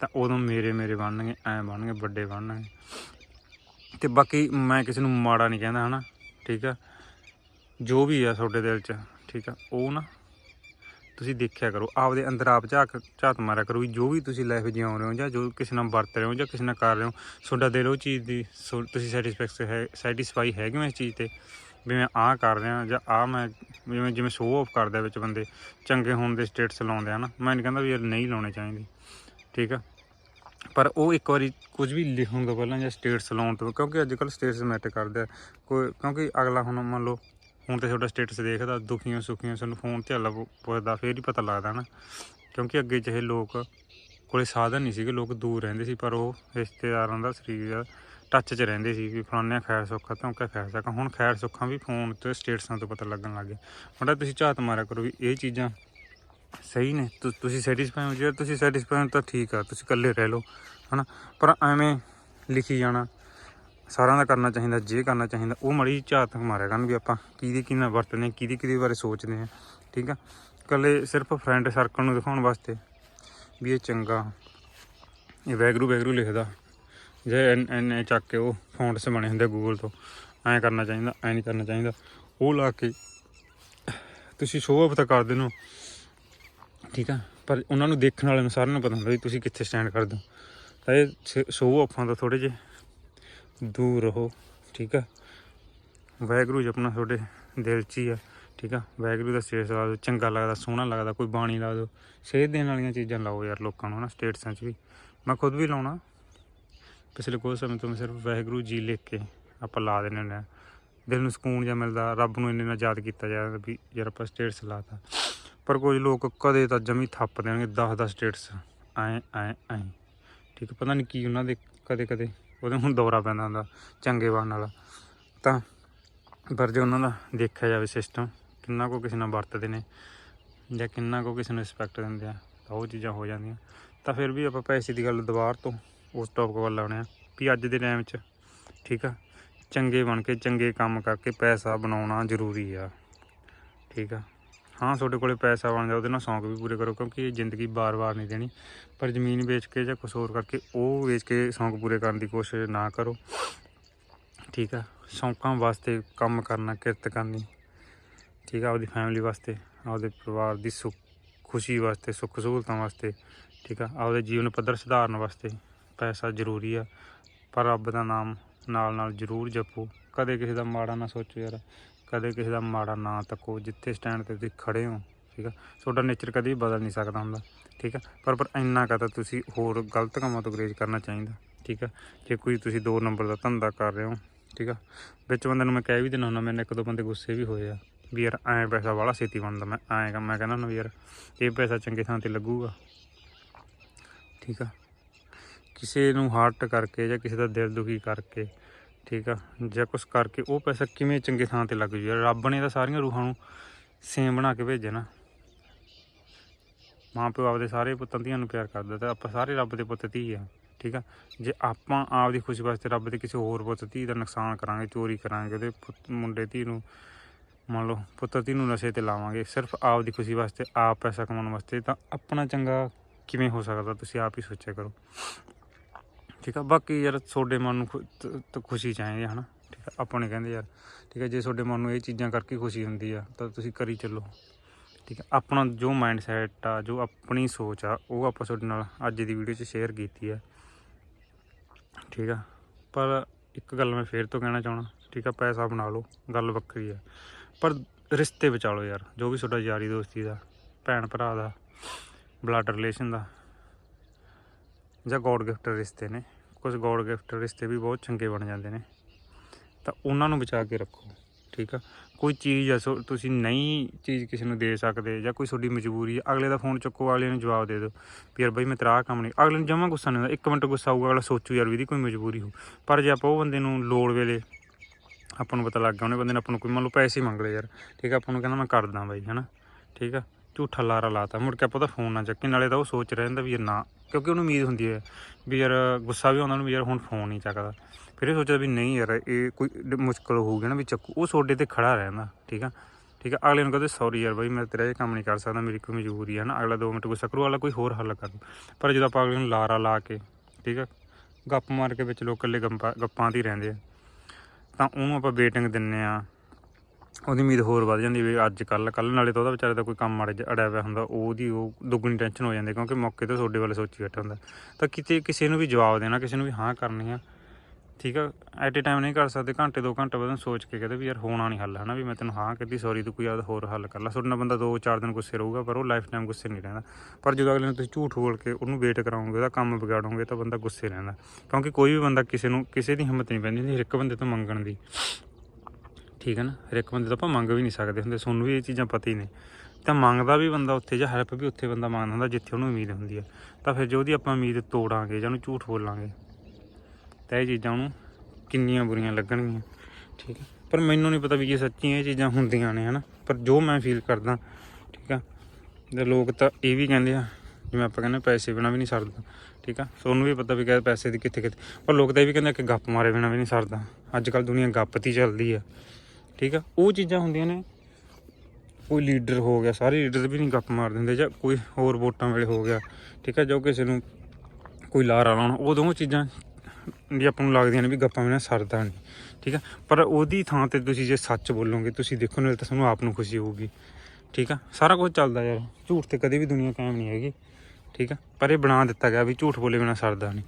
ਤਾਂ ਉਦੋਂ ਮੇਰੇ ਮੇਰੇ ਬਣਨਗੇ, ਐਂ ਬਣਨਗੇ, ਵੱਡੇ ਬਣਨਗੇ। ਤੇ ਬਾਕੀ ਮੈਂ ਕਿਸੇ ਨੂੰ ਮਾੜਾ ਨਹੀਂ ਕਹਿੰਦਾ, ਹਨਾ? ਠੀਕ ਆ? ਜੋ ਵੀ ਆ ਤੁਹਾਡੇ ਦਿਲ 'ਚ, ਠੀਕ ਆ? ਉਹ ਨਾ ਤੁਸੀਂ ਦੇਖਿਆ ਕਰੋ। ਆਪਦੇ ਅੰਦਰ ਆਪ ਝਾਕ, ਝਾਤ ਮਾਰਿਆ ਕਰੋ ਵੀ ਜੋ ਵੀ ਤੁਸੀਂ ਲਾਈਫ ਜਿਉਂ ਰਹੇ ਹੋ ਜਾਂ ਜੋ ਕਿਸੇ ਨਾਲ ਵਰਤ ਰਹੇ ਹੋ ਜਾਂ ਕਿਸੇ ਨਾਲ ਕਰ ਰਹੇ ਹੋ, ਤੁਹਾਡਾ ਦਿਲ ਉਹ ਚੀਜ਼ ਦੀ, ਸੋ- ਤੁਸੀਂ ਸੈਟੀਸਫੈਕਸ ਹੈ ਸੈਟੀਸਫਾਈ ਹੈਗੇ ਹੋ ਇਸ ਚੀਜ਼ ਤੇ। ਵੀ ਮੈਂ ਆਹ ਕਰ ਰਿਹਾ, ਜਾਂ ਆਹ ਮੈਂ ਜਿਵੇਂ ਜਿਵੇਂ ਸ਼ੋਅ ਆਫ ਕਰਦੇ ਵਿੱਚ ਬੰਦੇ, ਚੰਗੇ ਹੋਣ ਦੇ ਸਟੇਟਸ ਲਾਉਂਦੇ ਆ ਨਾ, ਮੈਂ ਨਹੀਂ ਕਹਿੰਦਾ ਵੀ ਯਾਰ ਨਹੀਂ ਲਾਉਣੇ ਚਾਹੀਦੇ, ਠੀਕ ਆ? ਪਰ ਉਹ ਇੱਕ ਵਾਰੀ ਕੁਝ ਵੀ ਲਿਖਣ ਤੋਂ ਪਹਿਲਾਂ ਜਾਂ ਸਟੇਟਸ ਲਾਉਣ ਤੋਂ, ਕਿਉਂਕਿ ਅੱਜ ਕੱਲ੍ਹ ਸਟੇਟਸ ਮੈਟਰ ਕਰਦੇ ਆ, ਕੋਈ, ਕਿਉਂਕਿ ਅਗਲਾ ਹੁਣ ਮੰਨ ਲਓ, ਹੁਣ ਤੇ ਤੁਹਾਡਾ ਸਟੇਟਸ ਦੇਖਦਾ, ਦੁਖੀਆਂ ਸੁਖੀਆਂ ਸਾਨੂੰ ਫੋਨ ਤੇ ਹੱਲਾ ਪੁੱਛਦਾ, ਫੇਰ ਹੀ ਪਤਾ ਲੱਗਦਾ ਨਾ, ਕਿਉਂਕਿ ਅੱਗੇ ਜਿਹੇ ਲੋਕ ਕੋਲੇ ਸਾਧਨ ਨਹੀਂ ਸੀਗੇ, ਲੋਕ ਦੂਰ ਰਹਿੰਦੇ ਸੀ, ਪਰ ਉਹ ਰਿਸ਼ਤੇਦਾਰਾਂ ਦਾ, ਸਰੀਰ ਟੱਚ 'ਚ ਰਹਿੰਦੇ ਸੀ ਵੀ ਫਲਾਨਿਆਂ ਖੈਰ ਸੁੱਖਾ ਤਾਂ ਕਿ ਖੈਰ ਸੁੱਖਾ ਹੁਣ ਖੈਰ ਸੁੱਖਾਂ ਵੀ ਫੋਨ ਤੇ ਸਟੇਟਸਾਂ ਤੋਂ ਪਤਾ ਲੱਗਣ ਲੱਗ ਗਿਆ ਹੁਣ ਤੁਸੀਂ ਝਾਤ ਮਾਰਿਆ ਕਰੋ ਵੀ ਇਹ ਚੀਜ਼ਾਂ ਸਹੀ ਨੇ। ਤੁਸੀਂ ਸੈਟੀਸਫਾਈ ਹੋ ਜੇ, ਤੁਸੀਂ ਸੈਟੀਸਫਾਈ ਹੋ ਤਾਂ ਠੀਕ ਆ, ਤੁਸੀਂ ਇਕੱਲੇ ਰਹਿ ਲਓ, ਹਨਾ? ਪਰ ਐਵੇਂ ਲਿਖੀ ਜਾਣਾ, ਸਾਰਿਆਂ ਦਾ ਕਰਨਾ ਚਾਹੀਦਾ, ਜੇ ਕਰਨਾ ਚਾਹੀਦਾ, ਉਹ ਮੜੀ ਝਾਤ ਮਾਰਿਆ ਕਰਨ ਵੀ ਆਪਾਂ। ਕਿਹਦੀ ਕਿਹਦੇ ਵਰਤਦੇ ਹਾਂ, ਕਿਹਦੀ ਕਿਹਦੇ ਬਾਰੇ ਸੋਚਦੇ ਹਾਂ, ਠੀਕ ਆ? ਇਕੱਲੇ ਸਿਰਫ ਫਰੈਂਡ ਸਰਕਲ ਨੂੰ ਦਿਖਾਉਣ ਵਾਸਤੇ ਵੀ ਇਹ ਚੰਗਾ, ਇਹ ਵੈਗਰੂ ਵੈਗਰੂ ਲਿਖਦਾ। ਜੇ ਐਨ ਚੱਕ ਕੇ ਉਹ ਫੌਂਟਸ ਬਣੇ ਹੁੰਦੇ ਗੂਗਲ ਤੋਂ, ਐਂ ਕਰਨਾ ਚਾਹੀਦਾ, ਐਂ ਨਹੀਂ ਕਰਨਾ ਚਾਹੀਦਾ। ਉਹ ਲਾ ਕੇ ਤੁਸੀਂ ਸ਼ੋਅ ਆਫ ਤਾਂ ਕਰ ਦਿੰਦੇ ਹੋ ਠੀਕ ਆ? ਪਰ ਉਹਨਾਂ ਨੂੰ ਦੇਖਣ ਵਾਲੇ ਨੂੰ ਸਾਰਿਆਂ ਨੂੰ ਪਤਾ ਹੁੰਦਾ ਵੀ ਤੁਸੀਂ ਕਿੱਥੇ ਸਟੈਂਡ ਕਰਦੇ ਹੋ। ਤਾਂ ਇਹ ਸ਼ੋਅ ਆਫਾਂ ਤੋਂ ਥੋੜੇ ਜਿਹੇ ਦੂਰ ਰਹੋ, ਠੀਕ ਆ? ਵਾਹਿਗੁਰੂ ਜਪਣਾ ਤੁਹਾਡੇ ਦਿਲ 'ਚ ਹੀ ਆ, ਠੀਕ ਆ? ਵਾਹਿਗੁਰੂ ਦਾ ਸਟੇਟਸ ਲਾ ਦਿਓ, ਚੰਗਾ ਲੱਗਦਾ, ਸੋਹਣਾ ਲੱਗਦਾ, ਕੋਈ ਬਾਣੀ ਲਾ ਦਿਓ। ਸੇਧ ਦੇਣ ਵਾਲੀਆਂ ਚੀਜ਼ਾਂ ਲਾਓ ਯਾਰ ਲੋਕਾਂ ਨੂੰ ਨਾ ਸਟੇਟਸਾਂ 'ਚ ਵੀ। ਮੈਂ ਖੁਦ ਵੀ ਲਾਉਣਾ। ਪਿਛਲੇ ਕੁਝ ਸਮੇਂ ਤੋਂ ਮੈਂ ਸਿਰਫ ਵਾਹਿਗੁਰੂ ਜੀ ਲਿਖ ਕੇ ਆਪਾਂ ਲਾ ਦਿੰਦੇ ਹੁੰਦੇ ਆ। ਦਿਲ ਨੂੰ ਸਕੂਨ ਜਿਹਾ ਮਿਲਦਾ, ਰੱਬ ਨੂੰ ਇੰਨੇ ਨਾਲ ਯਾਦ ਕੀਤਾ ਜਾਂਦਾ ਵੀ ਯਾਰ ਆਪਾਂ ਸਟੇਟਸ ਲਾਤਾ ਪਰ ਕੁਝ ਲੋਕ ਕਦੇ ਤਾਂ ਜਮੀ ਥੱਪ ਦੇਣਗੇ 10 10 ਸਟੇਟਸ ਐ ਐ ਐ। ਠੀਕ, ਪਤਾ ਨਹੀਂ ਕੀ ਉਹਨਾਂ ਦੇ ਕਦੇ ਕਦੇ ਉਹਦੇ ਹੁਣ ਦੌਰਾ ਪੈਂਦਾ ਹੁੰਦਾ, ਚੰਗੇ ਬਾਣ ਵਾਲਾ ਤਾਂ, ਪਰ ਜੇ ਉਹਨਾਂ ਦਾ ਦੇਖਿਆ ਜਾਵੇ ਸਿਸਟਮ ਕਿੰਨਾ ਕੋ ਕਿਸੇ ਨਾਲ ਵਰਤਦੇ ਨੇ ਜਾਂ ਕਿੰਨਾ ਕੋ ਕਿਸੇ ਨੂੰ ਰਿਸਪੈਕਟ ਦਿੰਦੇ ਆ, ਤਾਂ ਉਹ ਚੀਜ਼ਾਂ ਹੋ ਜਾਂਦੀਆਂ। ਤਾਂ ਫਿਰ ਵੀ ਆਪਾਂ ਪੈਸੇ ਦੀ ਗੱਲ ਦੁਬਾਰ ਤੋਂ ਉਸ ਟੌਪਿਕ ਵੱਲ ਲਾਉਣੇ ਆ, ਵੀ ਅੱਜ ਦੇ ਟਾਈਮ 'ਚ, ਠੀਕ ਆ, ਚੰਗੇ ਬਣ ਕੇ, ਚੰਗੇ ਕੰਮ ਕਰਕੇ ਪੈਸਾ ਬਣਾਉਣਾ ਜ਼ਰੂਰੀ ਆ, ਠੀਕ ਆ। ਹਾਂ, ਤੁਹਾਡੇ ਕੋਲੇ ਪੈਸਾ ਬਣ ਜਾ ਉਹਦੇ ਨਾਲ ਸ਼ੌਂਕ ਵੀ ਪੂਰੇ ਕਰੋ, ਕਿਉਂਕਿ ਇਹ ਜ਼ਿੰਦਗੀ ਬਾਰ-ਬਾਰ ਨਹੀਂ ਦੇਣੀ। ਪਰ ਜ਼ਮੀਨ ਵੇਚ ਕੇ ਜਾਂ ਕੁਛ ਹੋਰ ਕਰਕੇ ਉਹ ਵੇਚ ਕੇ ਸ਼ੌਂਕ ਪੂਰੇ ਕਰਨ ਦੀ ਕੋਸ਼ਿਸ਼ ਨਾ ਕਰੋ, ਠੀਕ ਆ। ਸ਼ੌਂਕਾਂ ਵਾਸਤੇ ਕੰਮ ਕਰਨਾ, ਕਿਰਤ ਕਰਨੀ, ਠੀਕ ਆ, ਆਪਦੀ ਫੈਮਿਲੀ ਵਾਸਤੇ, ਆਪਦੇ ਪਰਿਵਾਰ ਦੀ ਸੁੱਖ ਖੁਸ਼ੀ ਵਾਸਤੇ ਸੁੱਖ ਸਹੂਲਤਾਂ ਵਾਸਤੇ, ਠੀਕ ਆ, ਆਪਦੇ ਜੀਵਨ ਪੱਧਰ ਸੁਧਾਰਨ ਵਾਸਤੇ। ਪੈਸਾ ਜ਼ਰੂਰੀ ਆ, ਪਰ ਰੱਬ ਦਾ ਨਾਮ ਨਾਲ ਨਾਲ ਜ਼ਰੂਰ ਜਪੋ। ਕਦੇ ਕਿਸੇ ਦਾ ਮਾੜਾ ਨਾ ਸੋਚੋ ਯਾਰ, ਕਦੇ ਕਿਸੇ ਦਾ ਮਾੜਾ ਨਾ ਤੱਕੋ। ਜਿੱਥੇ ਸਟੈਂਡ ਤੇ ਤੁਸੀਂ ਖੜੇ ਹੋ, ਠੀਕ ਆ? ਤੁਹਾਡਾ ਨੇਚਰ ਕਦੇ ਵੀ ਬਦਲ ਨਹੀਂ ਸਕਦਾ ਹੁੰਦਾ, ਠੀਕ ਆ? ਪਰ ਪਰ ਇੰਨਾ ਕਾ ਤਾਂ ਤੁਸੀਂ ਹੋਰ ਗਲਤ ਕੰਮਾਂ ਤੋਂ ਗਰੇਜ ਕਰਨਾ ਚਾਹੀਦਾ, ਠੀਕ ਆ? ਜੇ ਕੋਈ ਤੁਸੀਂ ਦੋ ਨੰਬਰ ਦਾ ਧੰਦਾ ਕਰ ਰਹੇ ਹੋ, ਠੀਕ ਆ? ਵਿੱਚ ਬੰਦੇ ਨੂੰ ਮੈਂ ਕਹਿ ਵੀ ਦਿੰਦਾ ਹੁੰਦਾ ਮੈਨੂੰ ਇੱਕ ਦੋ ਬੰਦੇ ਗੁੱਸੇ ਵੀ ਹੋਏ ਆ, ਵੀ ਯਾਰ ਐਂ ਪੈਸਾ ਵਾਲਾ ਛੇਤੀ ਬਣਦਾ, ਮੈਂ ਐਂ ਕੰਮ, ਮੈਂ ਕਹਿੰਦਾ ਹੁੰਦਾ ਵੀ ਯਾਰ, ਇਹ ਪੈਸਾ ਚੰਗੇ ਥਾਂ ਤੇ ਲੱਗੂਗਾ, ਠੀਕ ਆ? ਕਿਸੇ ਨੂੰ ਹਾਰਟ ਕਰਕੇ ਜਾਂ ਕਿਸੇ ਦਾ ਦਿਲ ਦੁਖੀ ਕਰਕੇ, ਠੀਕ ਆ, ਜਾਂ ਕੁਛ ਕਰਕੇ, ਉਹ ਪੈਸਾ ਕਿਵੇਂ ਚੰਗੇ ਥਾਂ ਤੇ ਲੱਗ ਜੂ ਰੱਬ ਨੇ ਤਾਂ ਸਾਰੀਆਂ ਰੂਹਾਂ ਨੂੰ ਸੇਮ ਬਣਾ ਕੇ ਭੇਜਿਆ ਨਾ। ਮਾਂ ਪਿਓ ਆਪਦੇ ਸਾਰੇ ਪੁੱਤਾਂ, ਧੀਆਂ ਨੂੰ ਪਿਆਰ ਕਰਦਾ ਤਾਂ ਆਪਾਂ ਸਾਰੇ ਰੱਬ ਦੇ ਪੁੱਤ ਧੀ ਆ, ਠੀਕ ਆ? ਜੇ ਆਪਾਂ ਆਪਦੀ ਖੁਸ਼ੀ ਵਾਸਤੇ ਰੱਬ ਦੇ ਕਿਸੇ ਹੋਰ ਪੁੱਤ, ਧੀ ਦਾ ਨੁਕਸਾਨ ਕਰਾਂਗੇ, ਚੋਰੀ ਕਰਾਂਗੇ ਉਹਦੇ ਪੁੱਤ- ਮੁੰਡੇ, ਧੀ ਨੂੰ, ਮੰਨ ਲਓ ਪੁੱਤਰ ਧੀ ਨੂੰ ਨਸ਼ੇ ਤੇ ਲਾਵਾਂਗੇ, ਸਿਰਫ ਆਪਦੀ ਖੁਸ਼ੀ ਵਾਸਤੇ, ਆਪ ਪੈਸਾ ਕਮਾਉਣ ਵਾਸਤੇ, ਤਾਂ ਆਪਣਾ ਚੰਗਾ ਕਿਵੇਂ ਹੋ ਸਕਦਾ? ਤੁਸੀਂ ਆਪ ਹੀ ਸੋਚਿਆ ਕਰੋ। ਠੀਕ ਆ? ਬਾਕੀ ਯਾਰ ਤੁਹਾਡੇ ਮਨ ਨੂੰ ਖੁ- ਖੁਸ਼ੀ ਚਾਹੀਦੀ ਹੈ ਹਨਾ? ਠੀਕ ਆ? ਆਪਾਂ ਨਹੀਂ ਕਹਿੰਦੇ ਯਾਰ, ਠੀਕ ਆ, ਜੇ ਤੁਹਾਡੇ ਮਨ ਨੂੰ ਇਹ ਚੀਜ਼ਾਂ ਕਰਕੇ ਖੁਸ਼ੀ ਹੁੰਦੀ ਆ, ਤਾਂ ਤੁਸੀਂ ਕਰੀ ਚੱਲੋ। ਠੀਕ ਆ? ਆਪਣਾ ਜੋ ਮਾਈਂਡ ਸੈਟ ਆ, ਜੋ ਆਪਣੀ ਸੋਚ ਆ, ਉਹ ਆਪਾਂ ਤੁਹਾਡੇ ਨਾਲ ਅੱਜ ਦੀ ਵੀਡੀਓ 'ਚ ਸ਼ੇਅਰ ਕੀਤੀ ਆ। ਠੀਕ ਆ? ਪਰ ਇੱਕ ਗੱਲ ਮੈਂ ਫੇਰ ਤੋਂ ਕਹਿਣਾ ਚਾਹਣਾ ਠੀਕ ਆ? ਪੈਸਾ ਬਣਾ ਲਓ, ਗੱਲ ਵੱਖਰੀ ਆ। ਪਰ ਰਿਸ਼ਤੇ ਬਚਾ ਲਓ ਯਾਰ, ਜੋ ਵੀ ਤੁਹਾਡਾ ਯਾਰੀ ਦੋਸਤੀ ਦਾ, ਭੈਣ ਭਰਾ ਦਾ ਬਲੱਡ ਰਿਲੇਸ਼ਨ ਦਾ, ਜਾਂ ਗੋਡ ਗਿਫਟ ਰਿਸ਼ਤੇ ਨੇ। ਕੁਝ ਗੋਡ ਗਿਫਟ ਰਿਸ਼ਤੇ ਵੀ ਬਹੁਤ ਚੰਗੇ ਬਣ ਜਾਂਦੇ ਨੇ। ਤਾਂ ਉਹਨਾਂ ਨੂੰ ਬਚਾ ਕੇ ਰੱਖੋ, ਠੀਕ ਆ? ਕੋਈ ਚੀਜ਼ ਆ ਸੋ ਤੁਸੀਂ ਨਹੀਂ ਚੀਜ਼ ਕਿਸੇ ਨੂੰ ਦੇ ਸਕਦੇ ਜਾਂ ਕੋਈ ਤੁਹਾਡੀ ਮਜਬੂਰੀ ਆ, ਅਗਲੇ ਦਾ ਫੋਨ ਚੁੱਕੋ, ਅਗਲੇ ਨੂੰ ਜਵਾਬ ਦੇ ਦਿਓ ਵੀ ਯਾਰ ਬਈ ਮੈਂ ਤੇਰਾ ਕੰਮ ਨਹੀਂ, ਅਗਲੇ ਨੂੰ ਜਮਾਂ ਗੁੱਸਾ ਨਹੀਂ ਹੁੰਦਾ, ਇੱਕ ਮਿੰਟ ਗੁੱਸਾ ਆਊਗਾ, ਅਗਲਾ ਸੋਚੂ ਯਾਰ ਵੀ ਇਹਦੀ ਕੋਈ ਮਜਬੂਰੀ ਹੋ ਪਰ ਜੇ ਆਪਾਂ ਉਹ ਬੰਦੇ ਨੂੰ ਲੋੜ ਵੇਲੇ ਆਪਾਂ ਨੂੰ ਪਤਾ ਲੱਗ ਗਿਆ, ਉਹਨੇ ਬੰਦੇ ਨੇ ਆਪਾਂ ਨੂੰ ਕੋਈ ਮੰਨ ਲਓ ਪੈਸੇ ਮੰਗ ਲਏ ਯਾਰ, ਠੀਕ ਆ? ਆਪਾਂ ਨੂੰ ਕਹਿੰਦਾ ਮੈਂ ਕਰਦਾ ਬਾਈ, ਹਨਾ? ਠੀਕ ਆ? ਝੂਠਾ ਲਾਰਾ ਲਾਤਾ। ਮੁੜ ਕੇ ਆਪਾਂ ਉਹਦਾ ਫੋਨ ਨਾ ਚੱਕੇ, ਨਾਲੇ ਤਾਂ ਉਹ ਸੋਚ ਰਿਹਾ ਹੁੰਦਾ ਵੀ ਯਾਰ ਨਾ, ਕਿਉਂਕਿ ਉਹਨੂੰ ਉਮੀਦ ਹੁੰਦੀ ਹੈ ਵੀ ਯਾਰ ਗੁੱਸਾ ਵੀ ਆਉਂਦਾ ਉਹਨੂੰ ਵੀ ਯਾਰ ਹੁਣ ਫੋਨ ਨਹੀਂ ਚੱਕਦਾ। ਫਿਰ ਇਹ ਸੋਚਦਾ ਵੀ ਨਹੀਂ ਯਾਰ, ਇਹ ਕੋਈ ਡ- ਮੁਸ਼ਕਲ ਹੋਊਗੀ ਨਾ ਵੀ ਚੱਕੂ। ਉਹ ਤੁਹਾਡੇ ਤੇ ਖੜਾ ਰਹਿੰਦਾ, ਠੀਕ ਆ? ਠੀਕ ਆ? ਅਗਲੇ ਨੂੰ ਕਹਿੰਦੇ ਸੌਰੀ ਯਾਰ ਬਾਈ, ਮੈਂ ਤੇਰਾ ਇਹ ਕੰਮ ਨਹੀਂ ਕਰ ਸਕਦਾ, ਮੇਰੀ ਕੋਈ ਮਜਬੂਰੀ ਹੈ ਨਾ। ਅਗਲਾ 2 ਮਿੰਟ ਗੁੱਸਾ ਕਰੂ, ਅਗਲਾ ਕੋਈ ਹੋਰ ਹੱਲ ਕਰ ਪਰ ਜਦੋਂ ਆਪਾਂ ਅਗਲੇ ਨੂੰ ਲਾਰਾ ਲਾ ਕੇ, ਠੀਕ ਆ? ਗੱਪ ਮਾਰ ਕੇ ਵਿੱਚ ਲੋਕ ਇਕੱਲੇ ਗੱਪਾਂ ਗੱਪਾਂ 'ਤੇ ਹੀ ਰਹਿੰਦੇ ਆ। ਤਾਂ ਉਹਨੂੰ ਆਪਾਂ ਵੇਟਿੰਗ ਦਿੰਨੇ ਆ। ਉਹਦੀ ਉਮੀਦ ਹੋਰ ਵੱਧ ਜਾਂਦੀ ਵੀ ਅੱਜ ਕੱਲ ਕੱਲ ਨਾਲੇ ਤਾਂ ਉਹਦਾ ਵਿਚਾਰੇ ਦਾ ਕੋਈ ਕੰਮ ਅੜ ਅੜਿਆ ਪਿਆ ਹੁੰਦਾ, ਉਹਦੀ ਉਹ ਦੁੱਗਣੀ ਟੈਨਸ਼ਨ ਹੋ ਜਾਂਦੀ ਕਿਉਂਕਿ ਮੌਕੇ ਤੇ ਤੁਹਾਡੇ ਵੱਲ ਸੋਚੀ ਬੈਠਾ ਹੁੰਦਾ। ਤਾਂ ਕਿਤੇ ਕਿਸੇ ਨੂੰ ਵੀ ਜਵਾਬ ਦੇਣਾ, ਕਿਸੇ ਨੂੰ ਵੀ ਹਾਂ ਕਰਨੀ ਆ, ਠੀਕ ਆ? ਐਟ ਏ ਟਾਈਮ ਨਹੀਂ ਕਰ ਸਕਦੇ, ਘੰਟੇ ਦੋ ਘੰਟੇ ਬਾਅਦ ਸੋਚ ਕੇ ਕਹਿੰਦੇ ਵੀ ਯਾਰ ਹੋਣਾ ਨਹੀਂ ਹੱਲ, ਹਨਾ ਵੀ ਮੈਂ ਤੈਨੂੰ ਹਾਂ ਕਹਿੰਦੀ ਸੌਰੀ ਤੂੰ ਕੋਈ ਆਪਦਾ ਹੋਰ ਹੱਲ ਕਰ ਲੈ। ਤੁਹਾਡੇ ਨਾਲ ਬੰਦਾ ਦੋ ਚਾਰ ਦਿਨ ਗੁੱਸੇ ਰਹੂਗਾ, ਪਰ ਉਹ ਲਾਈਫ ਟਾਈਮ ਗੁੱਸੇ ਨਹੀਂ ਰਹਿੰਦਾ। ਪਰ ਜਦੋਂ ਅਗਲੇ ਨੂੰ ਤੁਸੀਂ ਝੂਠ ਬੋਲ ਕੇ ਉਹਨੂੰ ਵੇਟ ਕਰਾਉਂਗੇ ਉਹਦਾ ਕੰਮ ਵਿਗਾੜੋਗੇ ਤਾਂ ਬੰਦਾ ਗੁੱਸੇ ਰਹਿੰਦਾ। ਕਿਉਂਕਿ ਕੋਈ ਵੀ ਬੰਦਾ ਕਿਸੇ ਨੂੰ, ਕਿਸੇ ਦੀ ਹਿੰਮਤ ਨਹੀਂ ਪੈਂਦੀ ਹਰ ਇੱਕ ਬੰਦੇ ਤੋਂ ਮੰਗਣ ਦੀ। ਠੀਕ ਹੈ ਨਾ? ਹਰ ਇੱਕ ਬੰਦੇ ਤੋਂ ਆਪਾਂ ਮੰਗ ਵੀ ਨਹੀਂ ਸਕਦੇ ਹੁੰਦੇ ਤੁਹਾਨੂੰ ਵੀ ਇਹ ਚੀਜ਼ਾਂ ਪਤਾ ਹੀ ਨੇ ਤਾਂ ਮੰਗਦਾ ਵੀ ਬੰਦਾ ਉੱਥੇ ਜਾਂ ਹੈਲਪ ਵੀ ਉੱਥੇ ਬੰਦਾ ਮੰਗਦਾ ਹੁੰਦਾ, ਜਿੱਥੇ ਉਹਨੂੰ ਉਮੀਦ ਹੁੰਦੀ ਹੈ। ਤਾਂ ਫਿਰ ਜੋ ਉਹਦੀ ਆਪਾਂ ਉਮੀਦ ਤੋੜਾਂਗੇ ਜਾਂ ਉਹਨੂੰ ਝੂਠ ਬੋਲਾਂਗੇ, ਤਾਂ ਇਹ ਚੀਜ਼ਾਂ ਉਹਨੂੰ ਕਿੰਨੀਆਂ ਬੁਰੀਆਂ ਲੱਗਣਗੀਆਂ। ਠੀਕ ਹੈ? ਪਰ ਮੈਨੂੰ ਨਹੀਂ ਪਤਾ ਵੀ ਇਹ ਸੱਚੀਆਂ ਇਹ ਚੀਜ਼ਾਂ ਹੁੰਦੀਆਂ ਨੇ, ਹਨਾ? ਪਰ ਜੋ ਮੈਂ ਫੀਲ ਕਰਦਾ, ਠੀਕ ਆ ਤੇ ਲੋਕ ਤਾਂ ਇਹ ਵੀ ਕਹਿੰਦੇ ਆ, ਜਿਵੇਂ ਆਪਾਂ ਕਹਿੰਦੇ ਪੈਸੇ ਬਿਨਾ ਵੀ ਨਹੀਂ ਸਰਦਾ। ਠੀਕ ਆ ਤੁਹਾਨੂੰ ਵੀ ਪਤਾ ਵੀ ਕਿ ਪੈਸੇ ਦੀ ਕਿੱਥੇ ਕਿੱਥੇ ਪਰ ਲੋਕ ਤਾਂ ਇਹ ਵੀ ਕਹਿੰਦੇ ਕਿ ਗੱਪ ਮਾਰੇ ਬਿਨਾ ਵੀ ਨਹੀਂ ਸਰਦਾ। ਅੱਜ ਕੱਲ ਦੁਨੀਆ ਗੱਪ ਤੇ ਹੀ ਚੱਲਦੀ ਆ। ਠੀਕ ਆ? ਉਹ ਚੀਜ਼ਾਂ ਹੁੰਦੀਆਂ ਨੇ, ਕੋਈ ਲੀਡਰ ਹੋ ਗਿਆ, ਸਾਰੇ ਲੀਡਰ ਵੀ ਨਹੀਂ ਗੱਪ ਮਾਰ ਦਿੰਦੇ, ਜਾਂ ਕੋਈ ਹੋਰ ਵੋਟਾਂ ਵੇਲੇ ਹੋ ਗਿਆ, ਠੀਕ ਆ? ਜੋ ਕਿਸੇ ਨੂੰ ਕੋਈ ਲਾਰਾ ਲਾਉਣਾ, ਉਹ ਉਹ ਚੀਜ਼ਾਂ ਵੀ ਆਪਾਂ ਨੂੰ ਲੱਗਦੀਆਂ ਨੇ ਵੀ ਗੱਪਾਂ ਬਿਨਾਂ ਸਰਦਾ ਨਹੀਂ, ਠੀਕ ਆ? ਪਰ ਉਹਦੀ ਥਾਂ ਤੇ ਤੁਸੀਂ ਜੇ ਸੱਚ ਬੋਲੋਗੇ, ਤੁਸੀਂ ਦੇਖੋ, ਨਾਲ ਤਾਂ ਤੁਹਾਨੂੰ ਆਪ ਨੂੰ ਖੁਸ਼ੀ ਹੋਊਗੀ, ਠੀਕ ਆ? ਸਾਰਾ ਕੁਝ ਚੱਲਦਾ ਯਾਰ, ਝੂਠ ਤੇ ਕਦੇ ਵੀ ਦੁਨੀਆ ਕਾਇਮ ਨਹੀਂ ਹੈਗੀ, ਠੀਕ ਆ? ਪਰ ਇਹ ਬਣਾ ਦਿੱਤਾ ਗਿਆ ਵੀ ਝੂਠ ਬੋਲੇ ਬਿਨਾਂ ਸਰਦਾ ਨਹੀਂ।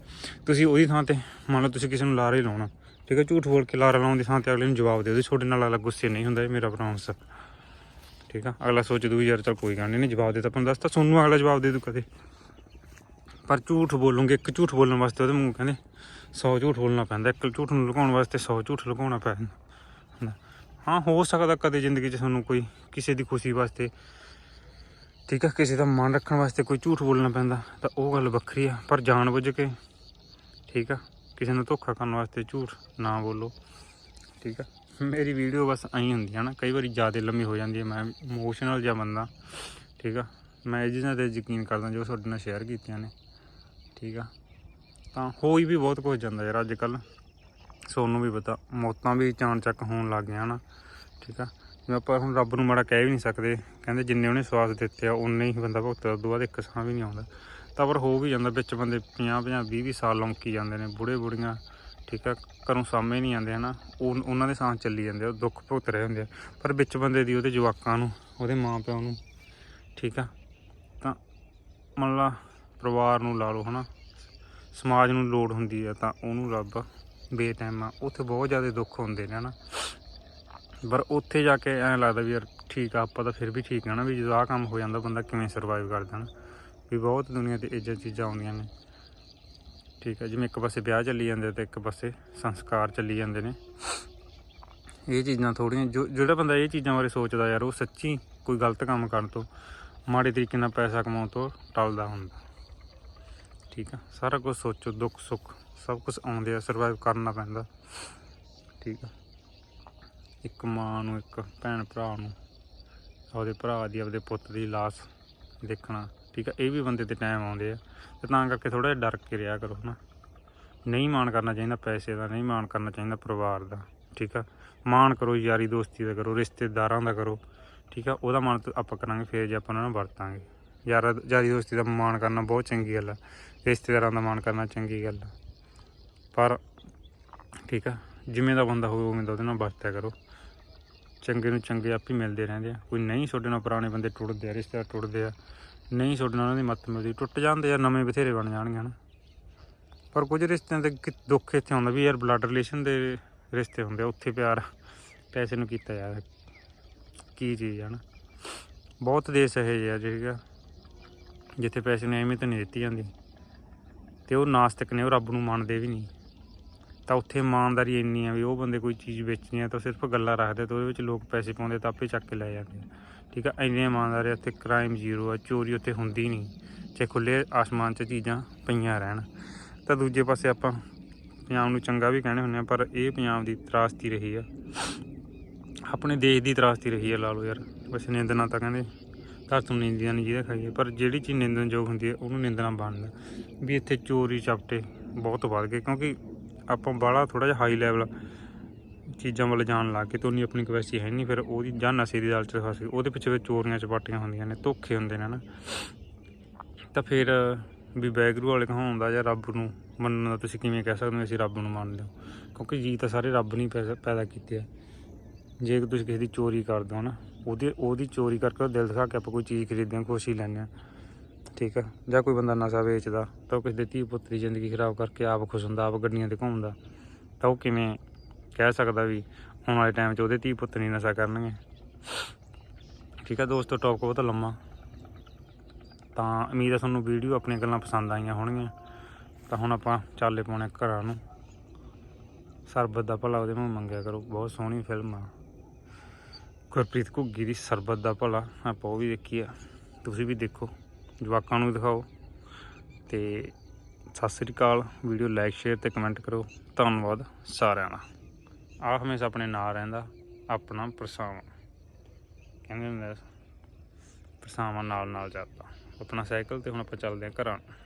ਤੁਸੀਂ ਉਹਦੀ ਥਾਂ ਤੇ ਮੰਨ ਲਓ ਤੁਸੀਂ ਕਿਸੇ ਨੂੰ ਲਾਰਾ ਹੀ ਲਾਉਣਾ ਠੀਕ ਆ ਝੂਠ ਬੋਲ ਕੇ ਲਾਰਾ ਲਾਉਣ ਦੀ ਥਾਂ ਤੇ ਅਗਲੇ ਨੂੰ ਜਵਾਬ ਦਿਓ ਉਹਦੇ ਛੋਟੇ ਨਾਲ ਅਗਲਾ ਗੁੱਸੇ ਨਹੀਂ ਹੁੰਦਾ, ਇਹ ਮੇਰਾ ਪ੍ਰੋਮਿਸ ਠੀਕ ਆ, ਅਗਲਾ ਸੋਚ ਦੂ ਯਾਰ ਚਲ ਕੋਈ ਗੱਲ ਨਹੀਂ ਇਹਨੇ ਜਵਾਬ ਦਿੱਤਾ ਤੁਹਾਨੂੰ ਦੱਸਤਾ ਤੁਹਾਨੂੰ ਅਗਲਾ ਜਵਾਬ ਦੇ ਦੂ ਕਦੇ। ਪਰ ਝੂਠ ਬੋਲੋਗੇ, ਇੱਕ ਝੂਠ ਬੋਲਣ ਵਾਸਤੇ ਉਹਦੇ ਮੂੰਹ ਕਹਿੰਦੇ 100 ਝੂਠ ਬੋਲਣਾ ਪੈਂਦਾ, ਇੱਕ ਝੂਠ ਨੂੰ ਲੁਕਾਉਣ ਵਾਸਤੇ 100 ਝੂਠ ਲੁਕਾਉਣਾ ਪੈਂਦਾ। ਹਾਂ, ਹੋ ਸਕਦਾ ਕਦੇ ਜ਼ਿੰਦਗੀ 'ਚ ਤੁਹਾਨੂੰ ਕੋਈ ਕਿਸੇ ਦੀ ਖੁਸ਼ੀ ਵਾਸਤੇ, ਠੀਕ ਆ, ਕਿਸੇ ਦਾ ਮਨ ਰੱਖਣ ਵਾਸਤੇ ਕੋਈ ਝੂਠ ਬੋਲਣਾ ਪੈਂਦਾ, ਤਾਂ ਉਹ ਗੱਲ ਵੱਖਰੀ ਆ, ਪਰ ਜਾਣ ਬੁੱਝ ਕੇ, ਠੀਕ ਆ ਕਿਸੇ ਨੂੰ ਧੋਖਾ ਕਰਨ ਵਾਸਤੇ ਝੂਠ ਨਾ ਬੋਲੋ, ਠੀਕ ਆ? ਮੇਰੀ ਵੀਡੀਓ ਬਸ ਐਂ ਹੁੰਦੀ ਹੈ ਨਾ, ਕਈ ਵਾਰੀ ਜ਼ਿਆਦਾ ਲੰਮੀ ਹੋ ਜਾਂਦੀ ਹੈ ਮੈਂ ਇਮੋਸ਼ਨਲ ਜਿਹਾ ਬੰਦਾ, ਠੀਕ ਆ? ਮੈਂ ਇਹ ਚੀਜ਼ਾਂ ਤੇ ਯਕੀਨ ਕਰਦਾ ਜੋ ਤੁਹਾਡੇ ਨਾਲ ਸ਼ੇਅਰ ਕੀਤੀਆਂ ਨੇ, ਠੀਕ ਆ? ਤਾਂ ਹੋਈ ਵੀ ਬਹੁਤ ਕੁਝ ਜਾਂਦਾ ਯਾਰ ਅੱਜ ਕੱਲ ਸੋਨੂੰ ਵੀ ਪਤਾ, ਮੌਤਾਂ ਵੀ ਚਾਣ ਚੱਕ ਹੋਣ ਲੱਗ ਗਈਆਂ ਨਾ, ਠੀਕ ਆ? ਜਿਵੇਂ ਆਪਾਂ ਹੁਣ ਰੱਬ ਨੂੰ ਮਾੜਾ ਕਹਿ ਵੀ ਨਹੀਂ ਸਕਦੇ, ਕਹਿੰਦੇ ਜਿੰਨੇ ਉਹਨੇ ਸਵਾਸ ਦਿੱਤੇ ਆ ਉਨੇ ਹੀ ਬੰਦਾ ਭੁਗਤਦਾ ਉਦੋਂ ਬਾਅਦ ਇੱਕ ਸਾਹ ਵੀ ਨਹੀਂ ਆਉਂਦਾ। ਤਾਂ ਪਰ ਹੋ ਵੀ ਜਾਂਦਾ ਵਿੱਚ ਬੰਦੇ 50 50 20 20 ਸਾਲ ਲੰਕੀ ਜਾਂਦੇ ਨੇ, ਬੁੜੇ ਬੁੜੀਆਂ, ਠੀਕ ਆ, ਘਰੋਂ ਸਾਹਮਣੇ ਨਹੀਂ ਆਉਂਦੇ, ਹਨਾ? ਉਹ, ਉਹਨਾਂ ਦੇ ਸਾਹ ਚੱਲੀ ਜਾਂਦੇ ਉਹ ਦੁੱਖ ਭੁਗਤ ਰਹੇ ਹੁੰਦੇ ਆ। ਪਰ ਵਿੱਚ ਬੰਦੇ ਦੀ ਉਹਦੇ ਜਵਾਕਾਂ ਨੂੰ, ਉਹਦੇ ਮਾਂ ਪਿਓ ਨੂੰ, ਠੀਕ ਆ? ਤਾਂ ਮੰਨ ਲਾ ਪਰਿਵਾਰ ਨੂੰ ਲਾ ਲਓ, ਹਨਾ? ਸਮਾਜ ਨੂੰ ਲੋੜ ਹੁੰਦੀ ਹੈ ਤਾਂ ਉਹਨੂੰ ਰੱਬ ਬੇਟਾਈਮ ਆ ਉੱਥੇ ਬਹੁਤ ਜ਼ਿਆਦਾ ਦੁੱਖ ਹੁੰਦੇ ਨੇ, ਹਨਾ? ਪਰ ਉੱਥੇ ਜਾ ਕੇ ਐਂ ਲੱਗਦਾ ਵੀ ਯਾਰ ਠੀਕ ਆ, ਆਪਾਂ ਤਾਂ ਫਿਰ ਵੀ ਠੀਕ ਆ ਨਾ ਵੀ ਜਦੋਂ ਆਹ ਕੰਮ ਹੋ ਜਾਂਦਾ, ਬੰਦਾ ਕਿਵੇਂ ਸਰਵਾਈਵ ਕਰਦਾ ਨਾ ਵੀ ਬਹੁਤ ਦੁਨੀਆ ਤੇ ਇੱਜਾ ਚੀਜ਼ਾਂ ਆਉਂਦੀਆਂ ਨੇ। ਠੀਕ ਆ, ਜਿਵੇਂ ਇੱਕ ਪਾਸੇ ਵਿਆਹ ਚੱਲੀ ਜਾਂਦੇ ਤੇ ਇੱਕ ਪਾਸੇ ਸੰਸਕਾਰ ਚੱਲੀ ਜਾਂਦੇ ਨੇ। ਇਹ ਚੀਜ਼ਾਂ ਥੋੜੀਆਂ ਜੋ, ਜਿਹੜਾ ਬੰਦਾ ਇਹ ਚੀਜ਼ਾਂ ਬਾਰੇ ਸੋਚਦਾ ਯਾਰ, ਉਹ ਸੱਚੀ ਕੋਈ ਗਲਤ ਕੰਮ ਕਰਨ ਤੋਂ, ਮਾੜੇ ਤਰੀਕੇ ਨਾਲ ਪੈਸਾ ਕਮਾਉਣ ਤੋਂ ਟਲਦਾ ਹੁੰਦਾ। ਠੀਕ ਆ, ਸਾਰਾ ਕੁਝ ਸੋਚੋ, ਦੁੱਖ, ਸੁੱਖ, ਸਭ ਕੁਝ ਆਉਂਦੇ ਆ ਸਰਵਾਈਵ ਕਰਨਾ ਪੈਂਦਾ। ਠੀਕ ਆ। ਇੱਕ ਮਾਂ ਨੂੰ, ਇੱਕ ਭੈਣ ਭਰਾ ਨੂੰ, ਆਪਦੇ ਭਰਾ ਦੀ, ਆਪਦੇ ਪੁੱਤ ਦੀ ਲਾਸ਼ ਦੇਖਣਾ ਠੀਕ ਆ, ਇਹ ਵੀ ਬੰਦੇ ਤੇ ਟਾਈਮ ਆਉਂਦੇ ਆ। ਤੇ ਤਾਂ ਕਰਕੇ ਥੋੜਾ ਜਿਹਾ ਡਰ ਕੇ ਰਿਹਾ ਕਰੋ ਨਾ ਨਹੀਂ ਮਾਣ ਕਰਨਾ ਚਾਹੀਦਾ ਪੈਸੇ ਦਾ, ਨਹੀਂ ਮਾਣ ਕਰਨਾ ਚਾਹੀਦਾ ਪਰਿਵਾਰ ਦਾ, ਠੀਕ ਆ। ਮਾਣ ਕਰੋ ਯਾਰੀ ਦੋਸਤੀ ਦਾ ਕਰੋ, ਰਿਸ਼ਤੇਦਾਰਾਂ ਦਾ ਕਰੋ, ਠੀਕ ਆ। ਉਹਦਾ ਮਾਣ ਤਾਂ ਆਪਾਂ ਕਰਾਂਗੇ, ਫੇਰ ਜੇ ਆਪਾਂ ਉਹਨਾਂ ਨੂੰ ਵਰਤਾਂਗੇ। ਯਾਰਾ, ਯਾਰੀ ਦੋਸਤੀ ਦਾ ਮਾਣ ਕਰਨਾ ਬਹੁਤ ਚੰਗੀ ਗੱਲ ਆ। ਰਿਸ਼ਤੇਦਾਰਾਂ ਦਾ ਮਾਣ ਕਰਨਾ ਚੰਗੀ ਗੱਲ ਆ। ਪਰ ਠੀਕ ਆ, ਜਿਵੇਂ ਦਾ ਬੰਦਾ ਹੋਵੇ ਉਵੇਂ ਦਾ ਉਹਦੇ ਨਾਲ ਵਰਤਿਆ ਕਰੋ। ਚੰਗੇ ਨੂੰ ਚੰਗੇ ਆਪ ਹੀ ਮਿਲਦੇ ਰਹਿੰਦੇ ਆ। ਕੋਈ ਨਹੀਂ ਤੁਹਾਡੇ ਨਾਲ ਪੁਰਾਣੇ ਬੰਦੇ ਟੁੱਟਦੇ ਆ, ਰਿਸ਼ਤੇਦਾਰ ਟੁੱਟਦੇ ਆ। ਨਹੀਂ ਤੁਹਾਡੇ ਉਹਨਾਂ ਦੀ ਮੱਤ ਮਿਲਦੀ। ਟੁੱਟ ਜਾਂਦੇ ਆ, ਨਵੇਂ ਬਥੇਰੇ ਬਣ ਜਾਣਗੇ ਹਨ। ਪਰ ਕੁਝ ਰਿਸ਼ਤਿਆਂ ਦੇ ਕਿ- ਦੁੱਖ ਇੱਥੇ ਆਉਂਦਾ ਵੀ ਯਾਰ ਬਲੱਡ ਰਿਲੇਸ਼ਨ ਦੇ ਰਿਸ਼ਤੇ ਹੁੰਦੇ ਆ, ਉੱਥੇ ਪਿਆਰ ਪੈਸੇ ਨੂੰ ਕੀਤਾ ਯਾਰ। ਕੀ ਚੀਜ਼ ਆ ਨਾ ਬਹੁਤ ਦੇਸ਼ ਇਹੋ ਜਿਹੇ ਆ ਜਿਹੜਾ ਜਿੱਥੇ ਪੈਸੇ ਨੂੰ ਅਹਿਮੀਅਤ ਨਹੀਂ ਦਿੱਤੀ ਜਾਂਦੀ। ਤੇ ਉਹ ਨਾਸਤਿਕ ਨੇ, ਉਹ ਰੱਬ ਨੂੰ ਮੰਨਦੇ ਵੀ ਨਹੀਂ। ਤਾਂ ਉੱਥੇ ਇਮਾਨਦਾਰੀ ਇੰਨੀ ਆ ਵੀ ਉਹ ਬੰਦੇ ਕੋਈ ਚੀਜ਼ ਵੇਚਣੀ ਆ ਤਾਂ ਸਿਰਫ ਗੱਲਾਂ ਰੱਖਦੇ ਤੇ ਉਹਦੇ ਵਿੱਚ ਲੋਕ ਪੈਸੇ ਪਾਉਂਦੇ ਤਾਂ ਆਪੇ ਚੱਕ ਕੇ ਲੈ ਜਾਂਦੇ ਠੀਕ ਆ ਇੰਨੇ ਇਮਾਨਦਾਰੀ ਆ, ਉੱਥੇ ਕ੍ਰਾਈਮ ਜ਼ੀਰੋ ਆ ਚੋਰੀ ਉੱਥੇ ਹੁੰਦੀ ਨਹੀਂ। ਜੇ ਖੁੱਲੇ ਆਸਮਾਨ 'ਚ ਚੀਜ਼ਾਂ ਪਈਆਂ ਰਹਿਣ। ਤਾਂ ਦੂਜੇ ਪਾਸੇ ਆਪਾਂ ਪੰਜਾਬ ਨੂੰ ਚੰਗਾ ਵੀ ਕਹਿੰਦੇ ਹੁੰਦੇ ਆ ਪਰ ਇਹ ਪੰਜਾਬ ਦੀ ਤਰਾਸਤੀ ਰਹੀ ਆ। ਆਪਣੇ ਦੇਸ਼ ਦੀ ਤਰਾਸਤੀ ਰਹੀ ਆ ਲਾ ਲਓ ਯਾਰ। ਬਸ ਨਿੰਦਣਾ ਤਾਂ ਕਹਿੰਦੇ ਧਰ ਤੋਂ ਨਿੰਦੀਆਂ ਨਹੀਂ ਜਿਹਦੇ ਖਾਈਏ ਪਰ ਜਿਹੜੀ ਚੀਜ਼ ਨਿੰਦਣਯੋਗ ਹੁੰਦੀ ਹੈ ਉਹਨੂੰ ਨਿੰਦਣਾ ਬਣਦਾ। ਵੀ ਇੱਥੇ ਚੋਰੀ ਚਪਟੇ ਬਹੁਤ ਵੱਧ ਗਏ ਕਿਉਂਕਿ ਆਪਾਂ ਬਾਹਲਾ ਥੋੜਾ ਜਿਹਾ ਹਾਈ ਲੈਵਲ ਚੀਜ਼ਾਂ ਵੱਲ ਜਾਣ ਲੱਗ ਕੇ ਤੇ ਉਨੀ ਆਪਣੀ ਕਵੈਸੀ ਹੈ ਨਹੀਂ ਫਿਰ ਉਹਦੀ ਜਾਂ ਨਸ਼ੇ ਦੀ ਦਾਲ ਚ ਫਸ ਗਏ ਉਹਦੇ ਪਿੱਛੇ ਫਿਰ ਚੋਰੀਆਂ ਚਪਾਟੀਆਂ ਹੁੰਦੀਆਂ ਨੇ, ਧੋਖੇ ਹੁੰਦੇ ਨੇ ਨਾ ਤਾਂ ਫਿਰ ਵੀ ਬੈਗਰੂ ਵਾਲੇ ਕਹਾਉਣ ਦਾ ਜਾਂ ਰੱਬ ਨੂੰ ਮੰਨਣ ਦਾ ਤੁਸੀਂ ਕਿਵੇਂ ਕਹਿ ਸਕਦੇ ਹੋ, ਅਸੀਂ ਰੱਬ ਨੂੰ ਮੰਨਦੇ ਹਾਂ। ਕਿਉਂਕਿ ਜੀ ਤਾਂ ਸਾਰੇ ਰੱਬ ਨੇ ਹੀ ਪੈਦਾ- ਕੀਤੇ ਆ। ਜੇ ਤੁਸੀਂ ਕਿਸੇ ਦੀ ਚੋਰੀ ਕਰਦੇ ਹੋ ਨਾ, ਉਹਦੀ ਉਹਦੀ ਚੋਰੀ ਕਰਕੇ ਉਹ ਦਿਲ ਦਿਖਾ ਕੇ ਆਪਾਂ ਕੋਈ ਚੀਜ਼ ਖਰੀਦਦੇ ਹਾਂ, ਖੁਸ਼ੀ ਲੈਂਦੇ ਹਾਂ। ਠੀਕ ਆ? ਜਾਂ ਕੋਈ ਬੰਦਾ ਨਸ਼ਾ ਵੇਚਦਾ, ਤਾਂ ਉਹ ਕਿਸੇ ਦੇ ਧੀ ਪੁੱਤ ਦੀ ਜ਼ਿੰਦਗੀ ਖਰਾਬ ਕਰਕੇ ਆਪ ਖੁਸ਼ ਹੁੰਦਾ, ਆਪ ਗੱਡੀਆਂ ਤੇ ਘੁੰਮਦਾ, ਤਾਂ ਉਹ ਕਿਵੇਂ ਕਹਿ ਸਕਦਾ ਵੀ ਆਉਣ ਵਾਲੇ ਟਾਈਮ 'ਚ ਉਹਦੇ ਧੀ ਪੁੱਤ ਨਹੀਂ ਨਸ਼ਾ ਕਰਨਗੇ? ਠੀਕ ਆ ਦੋਸਤੋ ਟੌਪਿਕ ਬਹੁਤ ਲੰਮਾ। ਤਾਂ ਉਮੀਦ ਹੈ ਤੁਹਾਨੂੰ ਵੀਡੀਓ ਆਪਣੀਆਂ ਗੱਲਾਂ ਪਸੰਦ ਆਈਆਂ ਹੋਣਗੀਆਂ। ਤਾਂ ਹੁਣ ਆਪਾਂ ਚਾਲੇ ਪਾਉਣੇ ਘਰਾਂ ਨੂੰ। ਸਰਬਤ ਦਾ ਭਲਾ ਉਹਦੇ ਨੂੰ ਮੰਗਿਆ ਕਰੋ। ਬਹੁਤ ਸੋਹਣੀ ਫਿਲਮ ਆ। ਗੁਰਪ੍ਰੀਤ ਘੁੱਗੀ ਦੀ ਸਰਬਤ ਦਾ ਭਲਾ। ਆਪਾਂ ਉਹ ਵੀ ਦੇਖੀ ਆ। ਤੁਸੀਂ ਵੀ ਦੇਖੋ। ਜਵਾਕਾਂ ਨੂੰ ਦਿਖਾਓ। ਤੇ ਸਤਿ ਸ੍ਰੀ ਅਕਾਲ। ਵੀਡੀਓ ਲਾਈਕ ਸ਼ੇਅਰ ਤੇ ਕਮੈਂਟ ਕਰੋ। ਧੰਨਵਾਦ ਸਾਰਿਆਂ ਦਾ। ਆਹ ਹਮੇਸ਼ਾ ਆਪਣੇ ਨਾਲ ਰਹਿੰਦਾ ਆਪਣਾ ਪਰਸਾਵਾ। ਕਹਿੰਦੇ ਹੁੰਦੇ ਆ, ਨਾਲ ਨਾਲ ਜਾਂਦਾ ਆਪਣਾ ਸਾਈਕਲ ਤੇ ਹੁਣ ਆਪਾਂ ਚੱਲਦੇ ਹਾਂ ਘਰਾਂ ਨੂੰ।